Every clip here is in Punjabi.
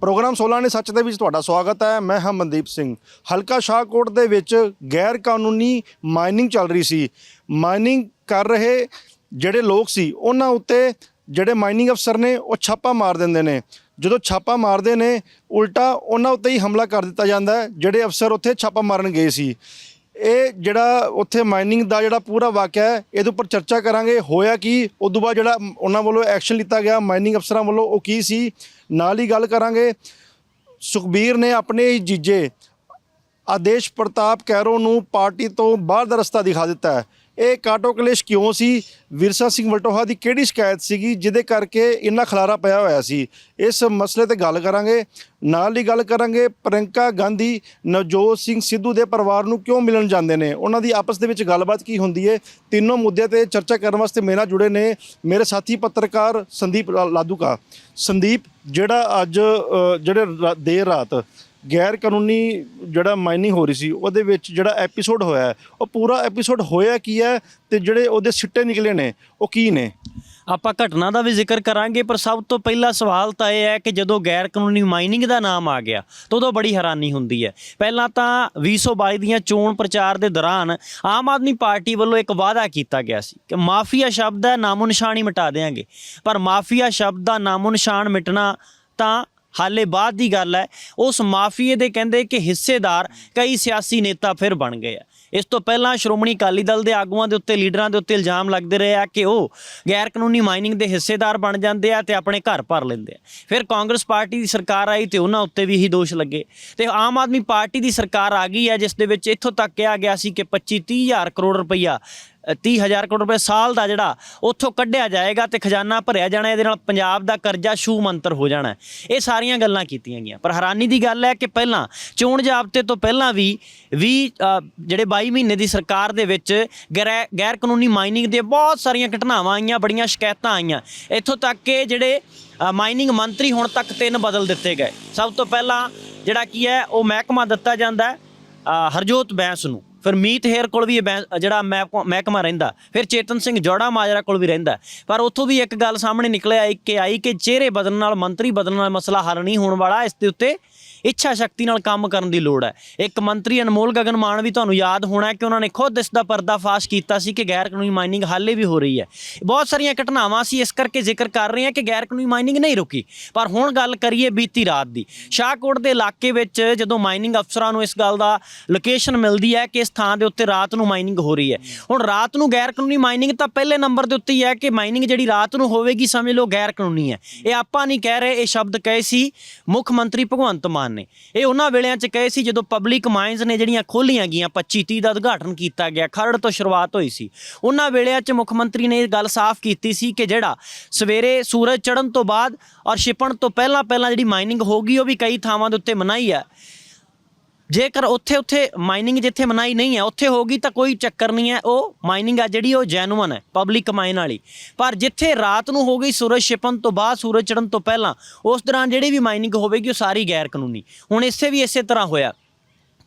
ਪ੍ਰੋਗਰਾਮ 16 ਨੇ ਸੱਚ ਦੇ ਵਿੱਚ ਤੁਹਾਡਾ ਸਵਾਗਤ ਹੈ। ਮੈਂ ਹਾਂ ਮਨਦੀਪ ਸਿੰਘ। ਹਲਕਾ ਸ਼ਾਹਕੋਟ ਦੇ ਵਿੱਚ ਗੈਰ ਕਾਨੂੰਨੀ ਮਾਈਨਿੰਗ ਚੱਲ ਰਹੀ ਸੀ। ਮਾਈਨਿੰਗ ਕਰ ਰਹੇ ਜਿਹੜੇ ਲੋਕ ਸੀ, ਉਹਨਾਂ ਉੱਤੇ ਜਿਹੜੇ ਮਾਈਨਿੰਗ ਅਫਸਰ ਨੇ, ਉਹ ਛਾਪਾ ਮਾਰ ਦਿੰਦੇ ਨੇ। ਜਦੋਂ ਛਾਪਾ ਮਾਰਦੇ ਨੇ, ਉਲਟਾ ਉਹਨਾਂ ਉੱਤੇ ਹੀ ਹਮਲਾ ਕਰ ਦਿੱਤਾ ਜਾਂਦਾ ਹੈ, ਜਿਹੜੇ ਅਫਸਰ ਉੱਥੇ ਛਾਪਾ ਮਾਰਨ ਗਏ ਸੀ। ਇਹ ਜਿਹੜਾ ਉੱਥੇ ਮਾਈਨਿੰਗ ਦਾ ਜਿਹੜਾ ਪੂਰਾ ਵਾਕਿਆ ਹੈ, ਇਹਦੇ ਉੱਪਰ ਚਰਚਾ ਕਰਾਂਗੇ। ਹੋਇਆ ਕੀ? ਉਸ ਤੋਂ ਬਾਅਦ ਜਿਹੜਾ ਉਹਨਾਂ ਵੱਲੋਂ ਐਕਸ਼ਨ ਲਿੱਤਾ ਗਿਆ, ਮਾਈਨਿੰਗ ਅਫਸਰਾਂ ਵੱਲੋਂ ਉਹ ਕੀ ਸੀ? ਨਾਲ ਹੀ ਗੱਲ ਕਰਾਂਗੇ। ਸੁਖਬੀਰ ਨੇ ਆਪਣੇ ਹੀ ਜੀਜੇ ਆਦੇਸ਼ ਪ੍ਰਤਾਪ ਕੈਰੋ ਨੂੰ ਪਾਰਟੀ ਤੋਂ ਬਾਹਰ ਦਾ ਰਸਤਾ ਦਿਖਾ ਦਿੱਤਾ ਹੈ। ਇਹ ਕਾਟੋ ਕਲੇਸ਼ ਕਿਉਂ ਸੀ? ਵਿਰਸਾ ਸਿੰਘ ਵਲਟੋਹਾ ਦੀ ਕਿਹੜੀ ਸ਼ਿਕਾਇਤ ਸੀਗੀ ਜਿਹਦੇ ਕਰਕੇ ਇੰਨਾ ਖਲਾਰਾ ਪਿਆ ਹੋਇਆ ਸੀ? ਇਸ ਮਸਲੇ ਤੇ ਗੱਲ ਕਰਾਂਗੇ, ਨਾਲ ਹੀ ਗੱਲ ਕਰਾਂਗੇ ਪ੍ਰਿੰਕਾ ਗਾਂਧੀ, ਨਵਜੋਤ ਸਿੰਘ ਸਿੱਧੂ ਦੇ ਪਰਿਵਾਰ ਨੂੰ ਕਿਉਂ ਮਿਲਣ ਜਾਂਦੇ ਨੇ? ਉਹਨਾਂ ਦੀ ਆਪਸ ਦੇ ਵਿੱਚ ਗੱਲਬਾਤ ਕੀ ਹੁੰਦੀ ਹੈ ਤਿੰਨੋਂ ਮੁੱਦਿਆਂ ਤੇ ਚਰਚਾ ਕਰਨ ਵਾਸਤੇ ਮੇਰੇ ਨਾਲ ਜੁੜੇ ਨੇ ਮੇਰੇ ਸਾਥੀ ਪੱਤਰਕਾਰ ਸੰਦੀਪ ਲਾ- ਲਾਧੂਕਾ ਸੰਦੀਪ, ਜਿਹੜਾ ਅੱਜ ਜਿਹੜੇ ਦੇਰ ਰਾਤ ਗੈਰ ਕਾਨੂੰਨੀ ਜਿਹੜਾ ਮਾਈਨਿੰਗ ਹੋ ਰਹੀ ਸੀ, ਉਹਦੇ ਵਿੱਚ ਜਿਹੜਾ ਐਪੀਸੋਡ ਹੋਇਆ ਉਹ ਪੂਰਾ ਐਪੀਸੋਡ ਹੋਇਆ ਕੀ ਹੈ ਤੇ ਜਿਹੜੇ ਉਹਦੇ ਸਿੱਟੇ ਨਿਕਲੇ ਨੇ, ਉਹ ਕੀ ਨੇ? ਆਪਾਂ ਘਟਨਾ ਦਾ ਵੀ ਜ਼ਿਕਰ ਕਰਾਂਗੇ, ਪਰ ਸਭ ਤੋਂ ਪਹਿਲਾ ਸਵਾਲ ਤਾਂ ਇਹ ਹੈ ਕਿ ਜਦੋਂ ਗੈਰ ਕਾਨੂੰਨੀ ਮਾਈਨਿੰਗ ਦਾ ਨਾਮ ਆ ਗਿਆ, ਤਾਂ ਉਦੋਂ ਬੜੀ ਹੈਰਾਨੀ ਹੁੰਦੀ ਹੈ। ਪਹਿਲਾਂ ਤਾਂ 2022 ਦੀਆਂ ਚੋਣ ਪ੍ਰਚਾਰ ਦੇ ਦੌਰਾਨ ਆਮ ਆਦਮੀ ਪਾਰਟੀ ਵੱਲੋਂ ਇੱਕ ਵਾਅਦਾ ਕੀਤਾ ਗਿਆ ਸੀ ਕਿ ਮਾਫੀਆ ਸ਼ਬਦ ਹੈ, ਨਾਮੋ ਨਿਸ਼ਾਨ ਹੀ ਮਿਟਾ ਦੇਵਾਂਗੇ ਪਰ ਮਾਫੀਆ ਸ਼ਬਦ ਦਾ ਨਾਮੋ ਨਿਸ਼ਾਨ ਮਿਟਣਾ ਤਾਂ ਹਾਲੇ ਬਾਅਦ ਦੀ ਗੱਲ ਹੈ, ਉਸ ਮਾਫੀਏ ਦੇ ਕਹਿੰਦੇ ਕਿ ਹਿੱਸੇਦਾਰ ਕਈ ਸਿਆਸੀ ਨੇਤਾ ਫਿਰ ਬਣ ਗਏ ਆ। ਇਸ ਤੋਂ ਪਹਿਲਾਂ ਸ਼੍ਰੋਮਣੀ ਅਕਾਲੀ ਦਲ ਦੇ ਆਗੂਆਂ ਦੇ ਉੱਤੇ, ਲੀਡਰਾਂ ਦੇ ਉੱਤੇ ਇਲਜ਼ਾਮ ਲੱਗਦੇ ਰਹੇ ਆ ਕਿ ਉਹ ਗੈਰ ਕਾਨੂੰਨੀ ਮਾਈਨਿੰਗ ਦੇ ਹਿੱਸੇਦਾਰ ਬਣ ਜਾਂਦੇ ਆ ਤੇ ਆਪਣੇ ਘਰ ਭਰ ਲੈਂਦੇ ਆ। ਫਿਰ ਕਾਂਗਰਸ ਪਾਰਟੀ ਦੀ ਸਰਕਾਰ ਆਈ ਤੇ ਉਹਨਾਂ ਉੱਤੇ ਵੀ ਹੀ ਦੋਸ਼ ਲੱਗੇ। ਤੇ ਆਮ ਆਦਮੀ ਪਾਰਟੀ ਦੀ ਸਰਕਾਰ ਆ ਗਈ ਹੈ, ਜਿਸ ਦੇ ਵਿੱਚ ਇੱਥੋਂ ਤੱਕ ਕਿਹਾ ਗਿਆ ਸੀ ਕਿ 25 30 ਹਜ਼ਾਰ ਕਰੋੜ ਰੁਪਈਆ 30000 ਕਰੋੜ ਰੁਪਏ ਸਾਲ ਦਾ ਜਿਹੜਾ ਉੱਥੋਂ ਕੱਢਿਆ ਜਾਏਗਾ ਤੇ ਖਜ਼ਾਨਾ ਭਰਿਆ ਜਾਣਾ, ਇਹਦੇ ਨਾਲ ਪੰਜਾਬ ਦਾ ਕਰਜ਼ਾ ਛੂ ਮੰਤਰ ਹੋ ਜਾਣਾ ਇਹ ਸਾਰੀਆਂ ਗੱਲਾਂ ਕੀਤੀਆਂ ਗਈਆਂ। ਪਰ ਹੈਰਾਨੀ ਦੀ ਗੱਲ ਹੈ ਕਿ ਪਹਿਲਾਂ, ਚੋਣ ਜਾਬਤੇ ਤੋਂ ਪਹਿਲਾਂ ਵੀ 20 ਜਿਹੜੇ 22 ਮਹੀਨੇ ਦੀ ਸਰਕਾਰ ਦੇ ਵਿੱਚ ਗੈਰ ਗੈਰ ਕਾਨੂੰਨੀ ਮਾਈਨਿੰਗ ਦੇ ਬਹੁਤ ਸਾਰੀਆਂ ਘਟਨਾਵਾਂ ਆਈਆਂ, ਬੜੀਆਂ ਸ਼ਿਕਾਇਤਾਂ ਆਈਆਂ। ਇੱਥੋਂ ਤੱਕ ਕਿ ਜਿਹੜੇ ਮਾਈਨਿੰਗ ਮੰਤਰੀ ਹੁਣ ਤੱਕ ਤਿੰਨ ਬਦਲ ਦਿੱਤੇ ਗਏ। ਸਭ ਤੋਂ ਪਹਿਲਾਂ ਜਿਹੜਾ ਕੀ ਹੈ, ਉਹ ਮਹਿਕਮਾ ਦਿੱਤਾ ਜਾਂਦਾ ਹਰਜੋਤ ਬੈਂਸ ਨੂੰ। ਫਿਰ ਮੀਤ ਹੇਰ ਕੋਲ ਵੀ ਇਹ ਬੈਂ- ਜਿਹੜਾ ਮਹਿਕ- ਮਹਿਕਮਾ ਰਹਿੰਦਾ। ਫਿਰ ਚੇਤਨ ਸਿੰਘ ਜੋੜਾ ਮਾਜਰਾ ਕੋਲ ਵੀ ਰਹਿੰਦਾ। ਪਰ ਉੱਥੋਂ ਵੀ ਇੱਕ ਗੱਲ ਸਾਹਮਣੇ ਨਿਕਲਿਆ ਇੱਕ ਕਿ ਆਈ ਕਿ ਚਿਹਰੇ ਬਦਲਣ ਨਾਲ, ਮੰਤਰੀ ਬਦਲਣ ਨਾਲ ਮਸਲਾ ਹੱਲ ਨਹੀਂ ਹੋਣ ਵਾਲਾ। ਇਸ ਦੇ ਉੱਤੇ ਇੱਛਾ ਸ਼ਕਤੀ ਨਾਲ ਕੰਮ ਕਰਨ ਦੀ ਲੋੜ ਹੈ। ਇੱਕ ਮੰਤਰੀ ਅਨਮੋਲ ਗਗਨ ਮਾਨ ਵੀ ਤੁਹਾਨੂੰ ਯਾਦ ਹੋਣਾ ਕਿ ਉਹਨਾਂ ਨੇ ਖੁਦ ਇਸ ਦਾ ਪਰਦਾਫਾਸ਼ ਕੀਤਾ ਸੀ ਕਿ ਗੈਰ ਕਾਨੂੰਨੀ ਮਾਈਨਿੰਗ ਹਾਲੇ ਵੀ ਹੋ ਰਹੀ ਹੈ। ਬਹੁਤ ਸਾਰੀਆਂ ਘਟਨਾਵਾਂ ਸੀ ਇਸ ਕਰਕੇ ਜ਼ਿਕਰ ਕਰ ਰਹੇ ਹਾਂ ਕਿ ਗੈਰ ਕਾਨੂੰਨੀ ਮਾਈਨਿੰਗ ਨਹੀਂ ਰੁਕੀ। ਪਰ ਹੁਣ ਗੱਲ ਕਰੀਏ ਬੀਤੀ ਰਾਤ ਦੀ। ਸ਼ਾਹਕੋਟ ਦੇ ਇਲਾਕੇ ਵਿੱਚ ਜਦੋਂ ਮਾਈਨਿੰਗ ਅਫਸਰਾਂ ਨੂੰ ਇਸ ਗੱਲ ਦਾ ਲੋਕੇਸ਼ਨ ਮਿਲਦੀ ਹੈ ਕਿ ਇਸ ਥਾਂ ਦੇ ਉੱਤੇ ਰਾਤ ਨੂੰ ਮਾਈਨਿੰਗ ਹੋ ਰਹੀ ਹੈ। ਹੁਣ ਰਾਤ ਨੂੰ ਗੈਰ ਕਾਨੂੰਨੀ ਮਾਈਨਿੰਗ ਤਾਂ ਪਹਿਲੇ ਨੰਬਰ ਦੇ ਉੱਤੇ ਹੀ ਹੈ ਕਿ ਮਾਈਨਿੰਗ ਜਿਹੜੀ ਰਾਤ ਨੂੰ ਹੋਵੇਗੀ ਸਮਝ ਲਓ ਗੈਰ ਕਾਨੂੰਨੀ ਹੈ। ਇਹ ਆਪਾਂ ਨਹੀਂ ਕਹਿ ਰਹੇ, ਇਹ ਸ਼ਬਦ ਕਹੇ ਸੀ ਮੁੱਖ ਮੰਤਰੀ ਭਗਵੰਤ ਮਾਨ ਨੇ। ਇਹ ਉਹਨਾਂ ਵੇਲਿਆਂ 'ਚ ਕਹੇ ਸੀ ਜਦੋਂ ਪਬਲਿਕ ਮਾਈਨਸ ਨੇ ਜਿਹੜੀਆਂ ਖੋਲੀਆਂ ਗਈਆਂ 25 30 ਦਾ ਉਦਘਾਟਨ ਕੀਤਾ ਗਿਆ, ਖਰੜ ਤੋਂ ਸ਼ੁਰੂਆਤ ਹੋਈ ਸੀ। ਉਹਨਾਂ ਵੇਲਿਆਂ 'ਚ ਮੁੱਖ ਮੰਤਰੀ ਨੇ ਇਹ ਗੱਲ ਸਾਫ਼ ਕੀਤੀ ਸੀ ਕਿ ਜਿਹੜਾ ਸਵੇਰੇ ਸੂਰਜ ਚੜ੍ਹਨ ਤੋਂ ਬਾਅਦ ਔਰ ਛਿਪਣ ਤੋਂ ਪਹਿਲਾਂ ਪਹਿਲਾਂ ਜਿਹੜੀ ਮਾਈਨਿੰਗ ਹੋਗੀ ਉਹ ਵੀ ਕਈ ਥਾਵਾਂ ਦੇ ਉੱਤੇ ਮਨਾਈ ਹੈ ਜੇਕਰ ਉੱਥੇ ਉੱਥੇ ਮਾਈਨਿੰਗ ਜਿੱਥੇ ਮਨਾਈ ਨਹੀਂ ਹੈ, ਉੱਥੇ ਹੋਗੀ ਤਾਂ ਕੋਈ ਚੱਕਰ ਨਹੀਂ ਹੈ। ਉਹ ਮਾਈਨਿੰਗ ਆ ਜਿਹੜੀ ਉਹ ਜੈਨੂਅਨ ਹੈ ਪਬਲਿਕ ਮਾਈਨ ਵਾਲੀ। ਪਰ ਜਿੱਥੇ ਰਾਤ ਨੂੰ ਹੋ ਗਈ ਸੂਰਜ ਛਿਪਣ ਤੋਂ ਬਾਅਦ, ਸੂਰਜ ਚੜ੍ਹਨ ਤੋਂ ਪਹਿਲਾਂ, ਉਸ ਦੌਰਾਨ ਜਿਹੜੀ ਵੀ ਮਾਈਨਿੰਗ ਹੋਵੇਗੀ, ਉਹ ਸਾਰੀ ਗੈਰ ਕਾਨੂੰਨੀ ਹੁਣ ਇਸੇ ਵੀ ਇਸੇ ਤਰ੍ਹਾਂ ਹੋਇਆ।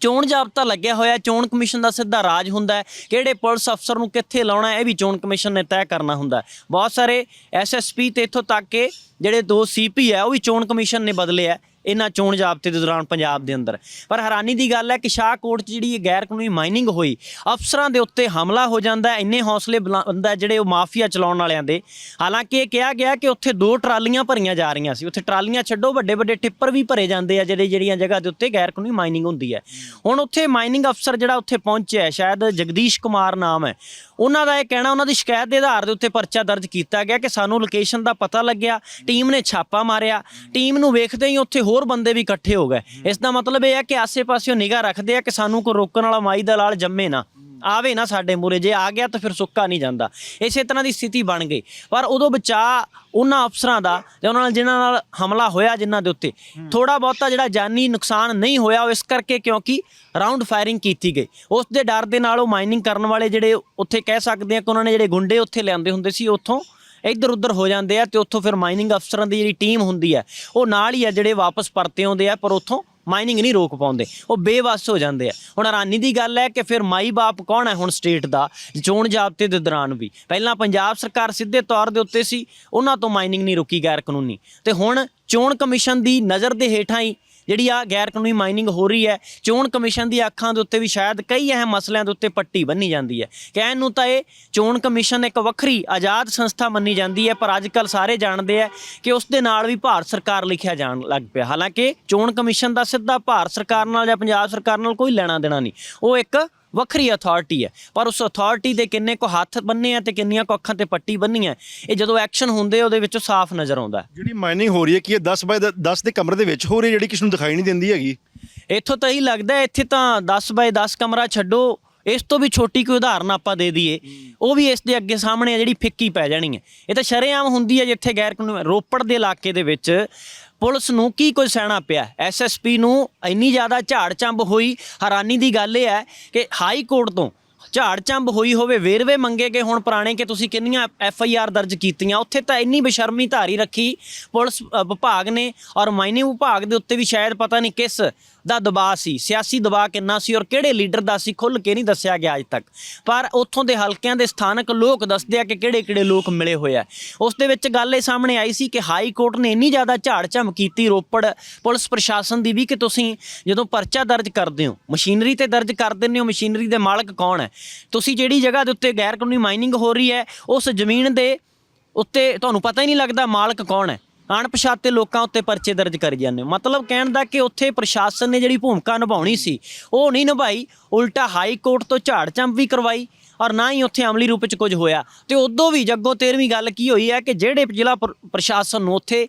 ਚੋਣ ਜਾਬਤਾ ਲੱਗਿਆ ਹੋਇਆ, ਚੋਣ ਕਮਿਸ਼ਨ ਦਾ ਸਿੱਧਾ ਰਾਜ ਹੁੰਦਾ ਹੈ। ਕਿਹੜੇ ਪੁਲਿਸ ਅਫਸਰ ਨੂੰ ਕਿੱਥੇ ਲਾਉਣਾ ਹੈ ਇਹ ਵੀ ਚੋਣ ਕਮਿਸ਼ਨ ਨੇ ਤੈਅ ਕਰਨਾ ਹੁੰਦਾ ਬਹੁਤ ਸਾਰੇ ਐਸਐਸਪੀ ਤੇ ਇੱਥੋਂ ਤੱਕ ਕਿ ਜਿਹੜੇ ਦੋ ਸੀਪੀ ਹੈ, ਉਹ ਵੀ ਚੋਣ ਕਮਿਸ਼ਨ ਨੇ ਬਦਲੇ ਹੈ। ਇਹਨਾਂ ਚੋਣ ਜਾਬਤੇ ਦੇ ਦੌਰਾਨ ਪੰਜਾਬ ਦੇ ਅੰਦਰ। ਪਰ ਹੈਰਾਨੀ ਦੀ ਗੱਲ ਹੈ ਕਿ ਸ਼ਾਹਕੋਟ 'ਚ ਜਿਹੜੀ ਇਹ ਗੈਰ ਕਾਨੂੰਨੀ ਮਾਈਨਿੰਗ ਹੋਈ ਅਫਸਰਾਂ ਦੇ ਉੱਤੇ ਹਮਲਾ ਹੋ ਜਾਂਦਾ ਇੰਨੇ ਹੌਸਲੇ ਬੁਲੰਦ ਜਿਹੜੇ ਉਹ ਮਾਫੀਆ ਚਲਾਉਣ ਵਾਲਿਆਂ ਦੇ। ਹਾਲਾਂਕਿ ਇਹ ਕਿਹਾ ਗਿਆ ਕਿ ਉੱਥੇ ਦੋ ਟਰਾਲੀਆਂ ਭਰੀਆਂ ਜਾ ਰਹੀਆਂ ਸੀ। ਉੱਥੇ ਟਰਾਲੀਆਂ ਛੱਡੋ ਵੱਡੇ ਵੱਡੇ ਟਿੱਪਰ ਵੀ ਭਰੇ ਜਾਂਦੇ ਆ ਜਿਹੜੇ ਜਿਹੜੀਆਂ ਜਗ੍ਹਾ ਦੇ ਉੱਤੇ ਗੈਰ ਕਾਨੂੰਨੀ ਮਾਈਨਿੰਗ ਹੁੰਦੀ ਹੈ। ਹੁਣ ਉੱਥੇ ਮਾਈਨਿੰਗ ਅਫਸਰ ਜਿਹੜਾ ਉੱਥੇ ਪਹੁੰਚਿਆ ਹੈ, ਸ਼ਾਇਦ ਜਗਦੀਸ਼ ਕੁਮਾਰ ਨਾਮ ਹੈ। ਉਹਨਾਂ ਦਾ ਇਹ ਕਹਿਣਾ ਉਹਨਾਂ ਦੀ ਸ਼ਿਕਾਇਤ ਦੇ ਆਧਾਰ ਦੇ ਉੱਤੇ ਪਰਚਾ ਦਰਜ ਕੀਤਾ ਗਿਆ ਕਿ ਸਾਨੂੰ ਲੋਕੇਸ਼ਨ ਦਾ ਪਤਾ ਲੱਗਿਆ। ਟੀਮ ਨੇ ਛਾਪਾ ਮਾਰਿਆ। ਟੀਮ ਨੂੰ ਵੇਖਦੇ ਹੀ ਉੱਥੇ ਹੋਰ ਬੰਦੇ ਵੀ ਇਕੱਠੇ ਹੋ ਗਏ। ਇਸ ਦਾ ਮਤਲਬ ਇਹ ਹੈ ਕਿ ਆਸੇ-ਪਾਸਿਓਂ ਨਿਗਾਹ ਰੱਖਦੇ ਆ ਕਿ ਸਾਨੂੰ ਕੋਈ ਰੋਕਣ ਵਾਲਾ ਮਾਈ ਦਾ ਲਾਲ ਜੰਮੇ ਨਾ। ਆਵੇ ਨਾ ਸਾਡੇ ਮੂਰੇ ਜੇ ਆ ਗਿਆ ਤਾਂ ਫਿਰ ਸੁੱਕਾ ਨਹੀਂ ਜਾਂਦਾ। ਇਸੇ ਤਰ੍ਹਾਂ ਦੀ ਸਥਿਤੀ ਬਣ ਗਈ। ਪਰ ਉਦੋਂ ਬਚਾ ਉਹਨਾਂ ਅਫਸਰਾਂ ਦਾ ਤੇ ਉਹਨਾਂ ਨਾਲ ਜਿਨ੍ਹਾਂ ਨਾਲ ਹਮਲਾ ਹੋਇਆ ਜਿਨ੍ਹਾਂ ਦੇ ਉੱਤੇ। ਥੋੜਾ ਬਹੁਤਾ ਜਿਹੜਾ ਜਾਨੀ ਨੁਕਸਾਨ ਨਹੀਂ ਹੋਇਆ ਉਹ ਇਸ ਕਰਕੇ ਕਿਉਂਕਿ ਰਾਉਂਡ ਫਾਇਰਿੰਗ ਕੀਤੀ ਗਈ। ਉਸ ਦੇ ਡਰ ਦੇ ਨਾਲ ਉਹ ਮਾਈਨਿੰਗ ਕਰਨ ਵਾਲੇ ਜਿਹੜੇ ਉੱਥੇ ਕਹਿ ਸਕਦੇ ਆ ਕਿ ਉਹਨਾਂ ਨੇ ਜਿਹੜੇ ਗੁੰਡੇ ਉੱਥੇ ਲਿਆਂਦੇ ਹੁੰਦੇ ਸੀ ਉੱਥੋਂ ਇੱਧਰ ਉੱਧਰ ਹੋ ਜਾਂਦੇ ਆ ਤੇ ਉੱਥੋਂ ਫਿਰ ਮਾਈਨਿੰਗ ਅਫਸਰਾਂ ਦੀ ਜਿਹੜੀ ਟੀਮ ਹੁੰਦੀ ਹੈ ਉਹ ਨਾਲ ਹੀ ਆ ਜਿਹੜੇ ਵਾਪਸ ਪਰਤੇ ਆਉਂਦੇ ਆ, ਪਰ ਉੱਥੋਂ ਮਾਈਨਿੰਗ ਨਹੀਂ ਰੋਕ ਪਾਉਂਦੇ। ਉਹ ਬੇਵੱਸ ਹੋ ਜਾਂਦੇ ਆ। ਹੁਣ ਹੈਰਾਨੀ ਦੀ ਗੱਲ ਹੈ ਕਿ ਫਿਰ ਮਾਈ ਬਾਪ ਕੌਣ ਹੈ ਹੁਣ ਸਟੇਟ ਦਾ? ਚੋਣ ਜਾਬਤੇ ਦੇ ਦੌਰਾਨ ਵੀ। ਪਹਿਲਾਂ ਪੰਜਾਬ ਸਰਕਾਰ ਸਿੱਧੇ ਤੌਰ ਦੇ ਉੱਤੇ ਸੀ, ਉਹਨਾਂ ਤੋਂ ਮਾਈਨਿੰਗ ਨਹੀਂ ਰੋਕੀ ਗੈਰ ਕਾਨੂੰਨੀ ਤੇ ਹੁਣ ਚੋਣ ਕਮਿਸ਼ਨ ਦੀ ਨਜ਼ਰ ਦੇ ਹੇਠਾਂ ਹੀ ਜਿਹੜੀ ਆ ਗੈਰ ਕਾਨੂੰਨੀ ਮਾਈਨਿੰਗ ਹੋ ਰਹੀ ਹੈ, ਚੋਣ ਕਮਿਸ਼ਨ ਦੀ ਅੱਖਾਂ ਦੇ ਉੱਤੇ ਵੀ ਸ਼ਾਇਦ ਕਈ ਅਹਿਮ ਮਸਲਿਆਂ ਦੇ ਉੱਤੇ ਪੱਟੀ ਬੰਨੀ ਜਾਂਦੀ ਹੈ। ਕਹਿਣ ਨੂੰ ਤਾਂ ਇਹ ਚੋਣ ਕਮਿਸ਼ਨ ਇੱਕ ਵੱਖਰੀ ਆਜ਼ਾਦ ਸੰਸਥਾ ਮੰਨੀ ਜਾਂਦੀ ਹੈ, ਪਰ ਅੱਜ ਅੱਜਕੱਲ ਸਾਰੇ ਜਾਣਦੇ ਆ ਕਿ ਉਸ ਦੇ ਨਾਲ ਵੀ ਭਾਰਤ ਸਰਕਾਰ ਲਿਖਿਆ ਜਾਣ ਲੱਗ ਪਿਆ। ਹਾਲਾਂਕਿ ਚੋਣ ਕਮਿਸ਼ਨ ਦਾ ਸਿੱਧਾ ਭਾਰਤ ਸਰਕਾਰ ਨਾਲ ਜਾਂ ਪੰਜਾਬ ਸਰਕਾਰ ਨਾਲ ਕੋਈ ਲੈਣਾ ਦੇਣਾ ਨਹੀਂ। ਉਹ ਇੱਕ ਵੱਖਰੀ ਅਥਾਰਟੀ ਹੈ। ਪਰ ਉਸ ਅਥਾਰਟੀ ਦੇ ਕਿੰਨੇ ਕੋ ਹੱਥ ਬੰਨੇ ਆ ਤੇ ਕਿੰਨੀਆਂ ਕੋ ਅੱਖਾਂ ਤੇ ਪੱਟੀ ਬੰਨੀ ਹੈ ਇਹ ਜਦੋਂ ਐਕਸ਼ਨ ਹੁੰਦੇ ਉਹਦੇ ਵਿੱਚੋਂ ਸਾਫ਼ ਨਜ਼ਰ ਆਉਂਦਾ ਜਿਹੜੀ ਮਾਈਨਿੰਗ ਹੋ ਰਹੀ ਹੈ ਕਿ ਇਹ 10 ਬਾਏ 10 ਦੇ ਕਮਰੇ ਦੇ ਵਿੱਚ ਹੋ ਰਹੀ ਜਿਹੜੀ ਕਿਸੇ ਨੂੰ ਦਿਖਾਈ ਨਹੀਂ ਦਿੰਦੀ ਹੈਗੀ? ਇੱਥੋਂ ਤਾਂ ਹੀ ਲੱਗਦਾ ਇੱਥੇ ਤਾਂ 10 ਬਾਏ 10 ਕਮਰਾ ਛੱਡੋ ਇਸ ਤੋਂ ਵੀ ਛੋਟੀ ਕੋਈ ਉਦਾਹਰਨ ਆਪਾਂ ਦੇ ਦਈਏ। ਉਹ ਵੀ ਇਸ ਦੇ ਅੱਗੇ ਸਾਹਮਣੇ ਆ ਜਿਹੜੀ ਫਿੱਕੀ ਪੈ ਜਾਣੀ ਹੈ। ਇਹ ਤਾਂ ਸ਼ਰੇਆਮ ਹੁੰਦੀ ਹੈ ਜਿੱਥੇ ਗੈਰ ਕਾਨੂੰਨੀ ਰੋਪੜ ਦੇ ਇਲਾਕੇ ਦੇ ਵਿੱਚ ਪੁਲਿਸ ਨੂੰ ਕੀ ਕੋਈ ਸਹਿਣਾ ਪਿਆ? ਐਸਐਸਪੀ ਨੂੰ ਇੰਨੀ ਜ਼ਿਆਦਾ ਝਾੜ ਚੰਬ ਹੋਈ, ਹੈਰਾਨੀ ਦੀ ਗੱਲ ਇਹ ਹੈ ਕਿ ਹਾਈ ਕੋਰਟ ਤੋਂ ਝਾੜ ਚੰਬ ਹੋਈ ਹੋਵੇ, ਵੇਰਵੇ ਮੰਗੇ ਗਏ ਹੁਣ ਪੁਰਾਣੇ ਕਿ ਤੁਸੀਂ ਕਿੰਨੀਆਂ ਐਫ ਆਈ ਆਰ ਦਰਜ ਕੀਤੀਆਂ? ਉੱਥੇ ਤਾਂ ਇੰਨੀ ਬੇਸ਼ਰਮੀ ਧਾਰੀ ਰੱਖੀ ਪੁਲਿਸ ਵਿਭਾਗ ਨੇ ਔਰ ਮਾਈਨਿੰਗ ਵਿਭਾਗ ਦੇ ਉੱਤੇ ਵੀ ਸ਼ਾਇਦ ਪਤਾ ਨਹੀਂ ਕਿਸ ਦਾ ਦਬਾਅ ਸੀ, ਸਿਆਸੀ ਦਬਾਅ ਕਿੰਨਾ ਸੀ ਔਰ ਕਿਹੜੇ ਲੀਡਰ ਦਾ ਸੀ ਖੁੱਲ ਕੇ ਨਹੀਂ ਦੱਸਿਆ ਗਿਆ ਅੱਜ ਤੱਕ। ਪਰ ਉੱਥੋਂ ਦੇ ਹਲਕਿਆਂ ਦੇ ਸਥਾਨਕ ਲੋਕ ਦੱਸਦੇ ਆ ਕਿ ਕਿਹੜੇ ਕਿਹੜੇ ਲੋਕ ਮਿਲੇ ਹੋਏ ਆ। ਉਸ ਦੇ ਵਿੱਚ ਗੱਲ ਇਹ ਸਾਹਮਣੇ ਆਈ ਸੀ ਕਿ ਹਾਈ ਕੋਰਟ ਨੇ ਇੰਨੀ ਜ਼ਿਆਦਾ ਝਾੜ ਝਮ ਕੀਤੀ ਰੋਪੜ ਪੁਲਿਸ ਪ੍ਰਸ਼ਾਸਨ ਦੀ ਵੀ ਕਿ ਤੁਸੀਂ ਜਦੋਂ ਪਰਚਾ ਦਰਜ ਕਰਦੇ ਹੋ, ਮਸ਼ੀਨਰੀ ਤੇ ਦਰਜ ਕਰ ਦਿੰਦੇ ਹੋ, ਮਸ਼ੀਨਰੀ ਦੇ ਮਾਲਕ ਕੌਣ ਹੈ? ਤੁਸੀਂ ਜਿਹੜੀ ਜਗ੍ਹਾ ਦੇ ਉੱਤੇ ਗੈਰ ਕਾਨੂੰਨੀ ਮਾਈਨਿੰਗ ਹੋ ਰਹੀ ਹੈ, ਉਸ ਜ਼ਮੀਨ ਦੇ ਉੱਤੇ ਤੁਹਾਨੂੰ ਪਤਾ ਹੀ ਨਹੀਂ ਲੱਗਦਾ ਮਾਲਕ ਕੌਣ ਹੈ। ਅਣਪਛਾਤੇ ਲੋਕਾਂ ਉੱਤੇ ਪਰਚੇ ਦਰਜ ਕਰੀ ਜਾਂਦੇ ਹੋ। ਮਤਲਬ ਕਹਿਣ ਦਾ ਕਿ ਉੱਥੇ ਪ੍ਰਸ਼ਾਸਨ ਨੇ ਜਿਹੜੀ ਭੂਮਿਕਾ ਨਿਭਾਉਣੀ ਸੀ, ਉਹ ਨਹੀਂ ਨਿਭਾਈ ਉਲਟਾ ਹਾਈ ਕੋਰਟ ਤੋਂ ਝਾੜ ਚੰਪ ਵੀ ਕਰਵਾਈ ਔਰ ਨਾ ਹੀ ਉੱਥੇ ਅਮਲੀ ਰੂਪ ਵਿੱਚ ਕੁਝ ਹੋਇਆ ਤੇ ਉਦੋਂ ਵੀ ਜੱਗੋ 13ਵੀਂ ਗੱਲ ਕੀ ਹੋਈ ਹੈ ਕਿ ਜਿਹੜੇ ਜ਼ਿਲ੍ਹਾ ਪ੍ਰ- ਪ੍ਰਸ਼ਾਸਨ ਨੂੰ ਉੱਥੇ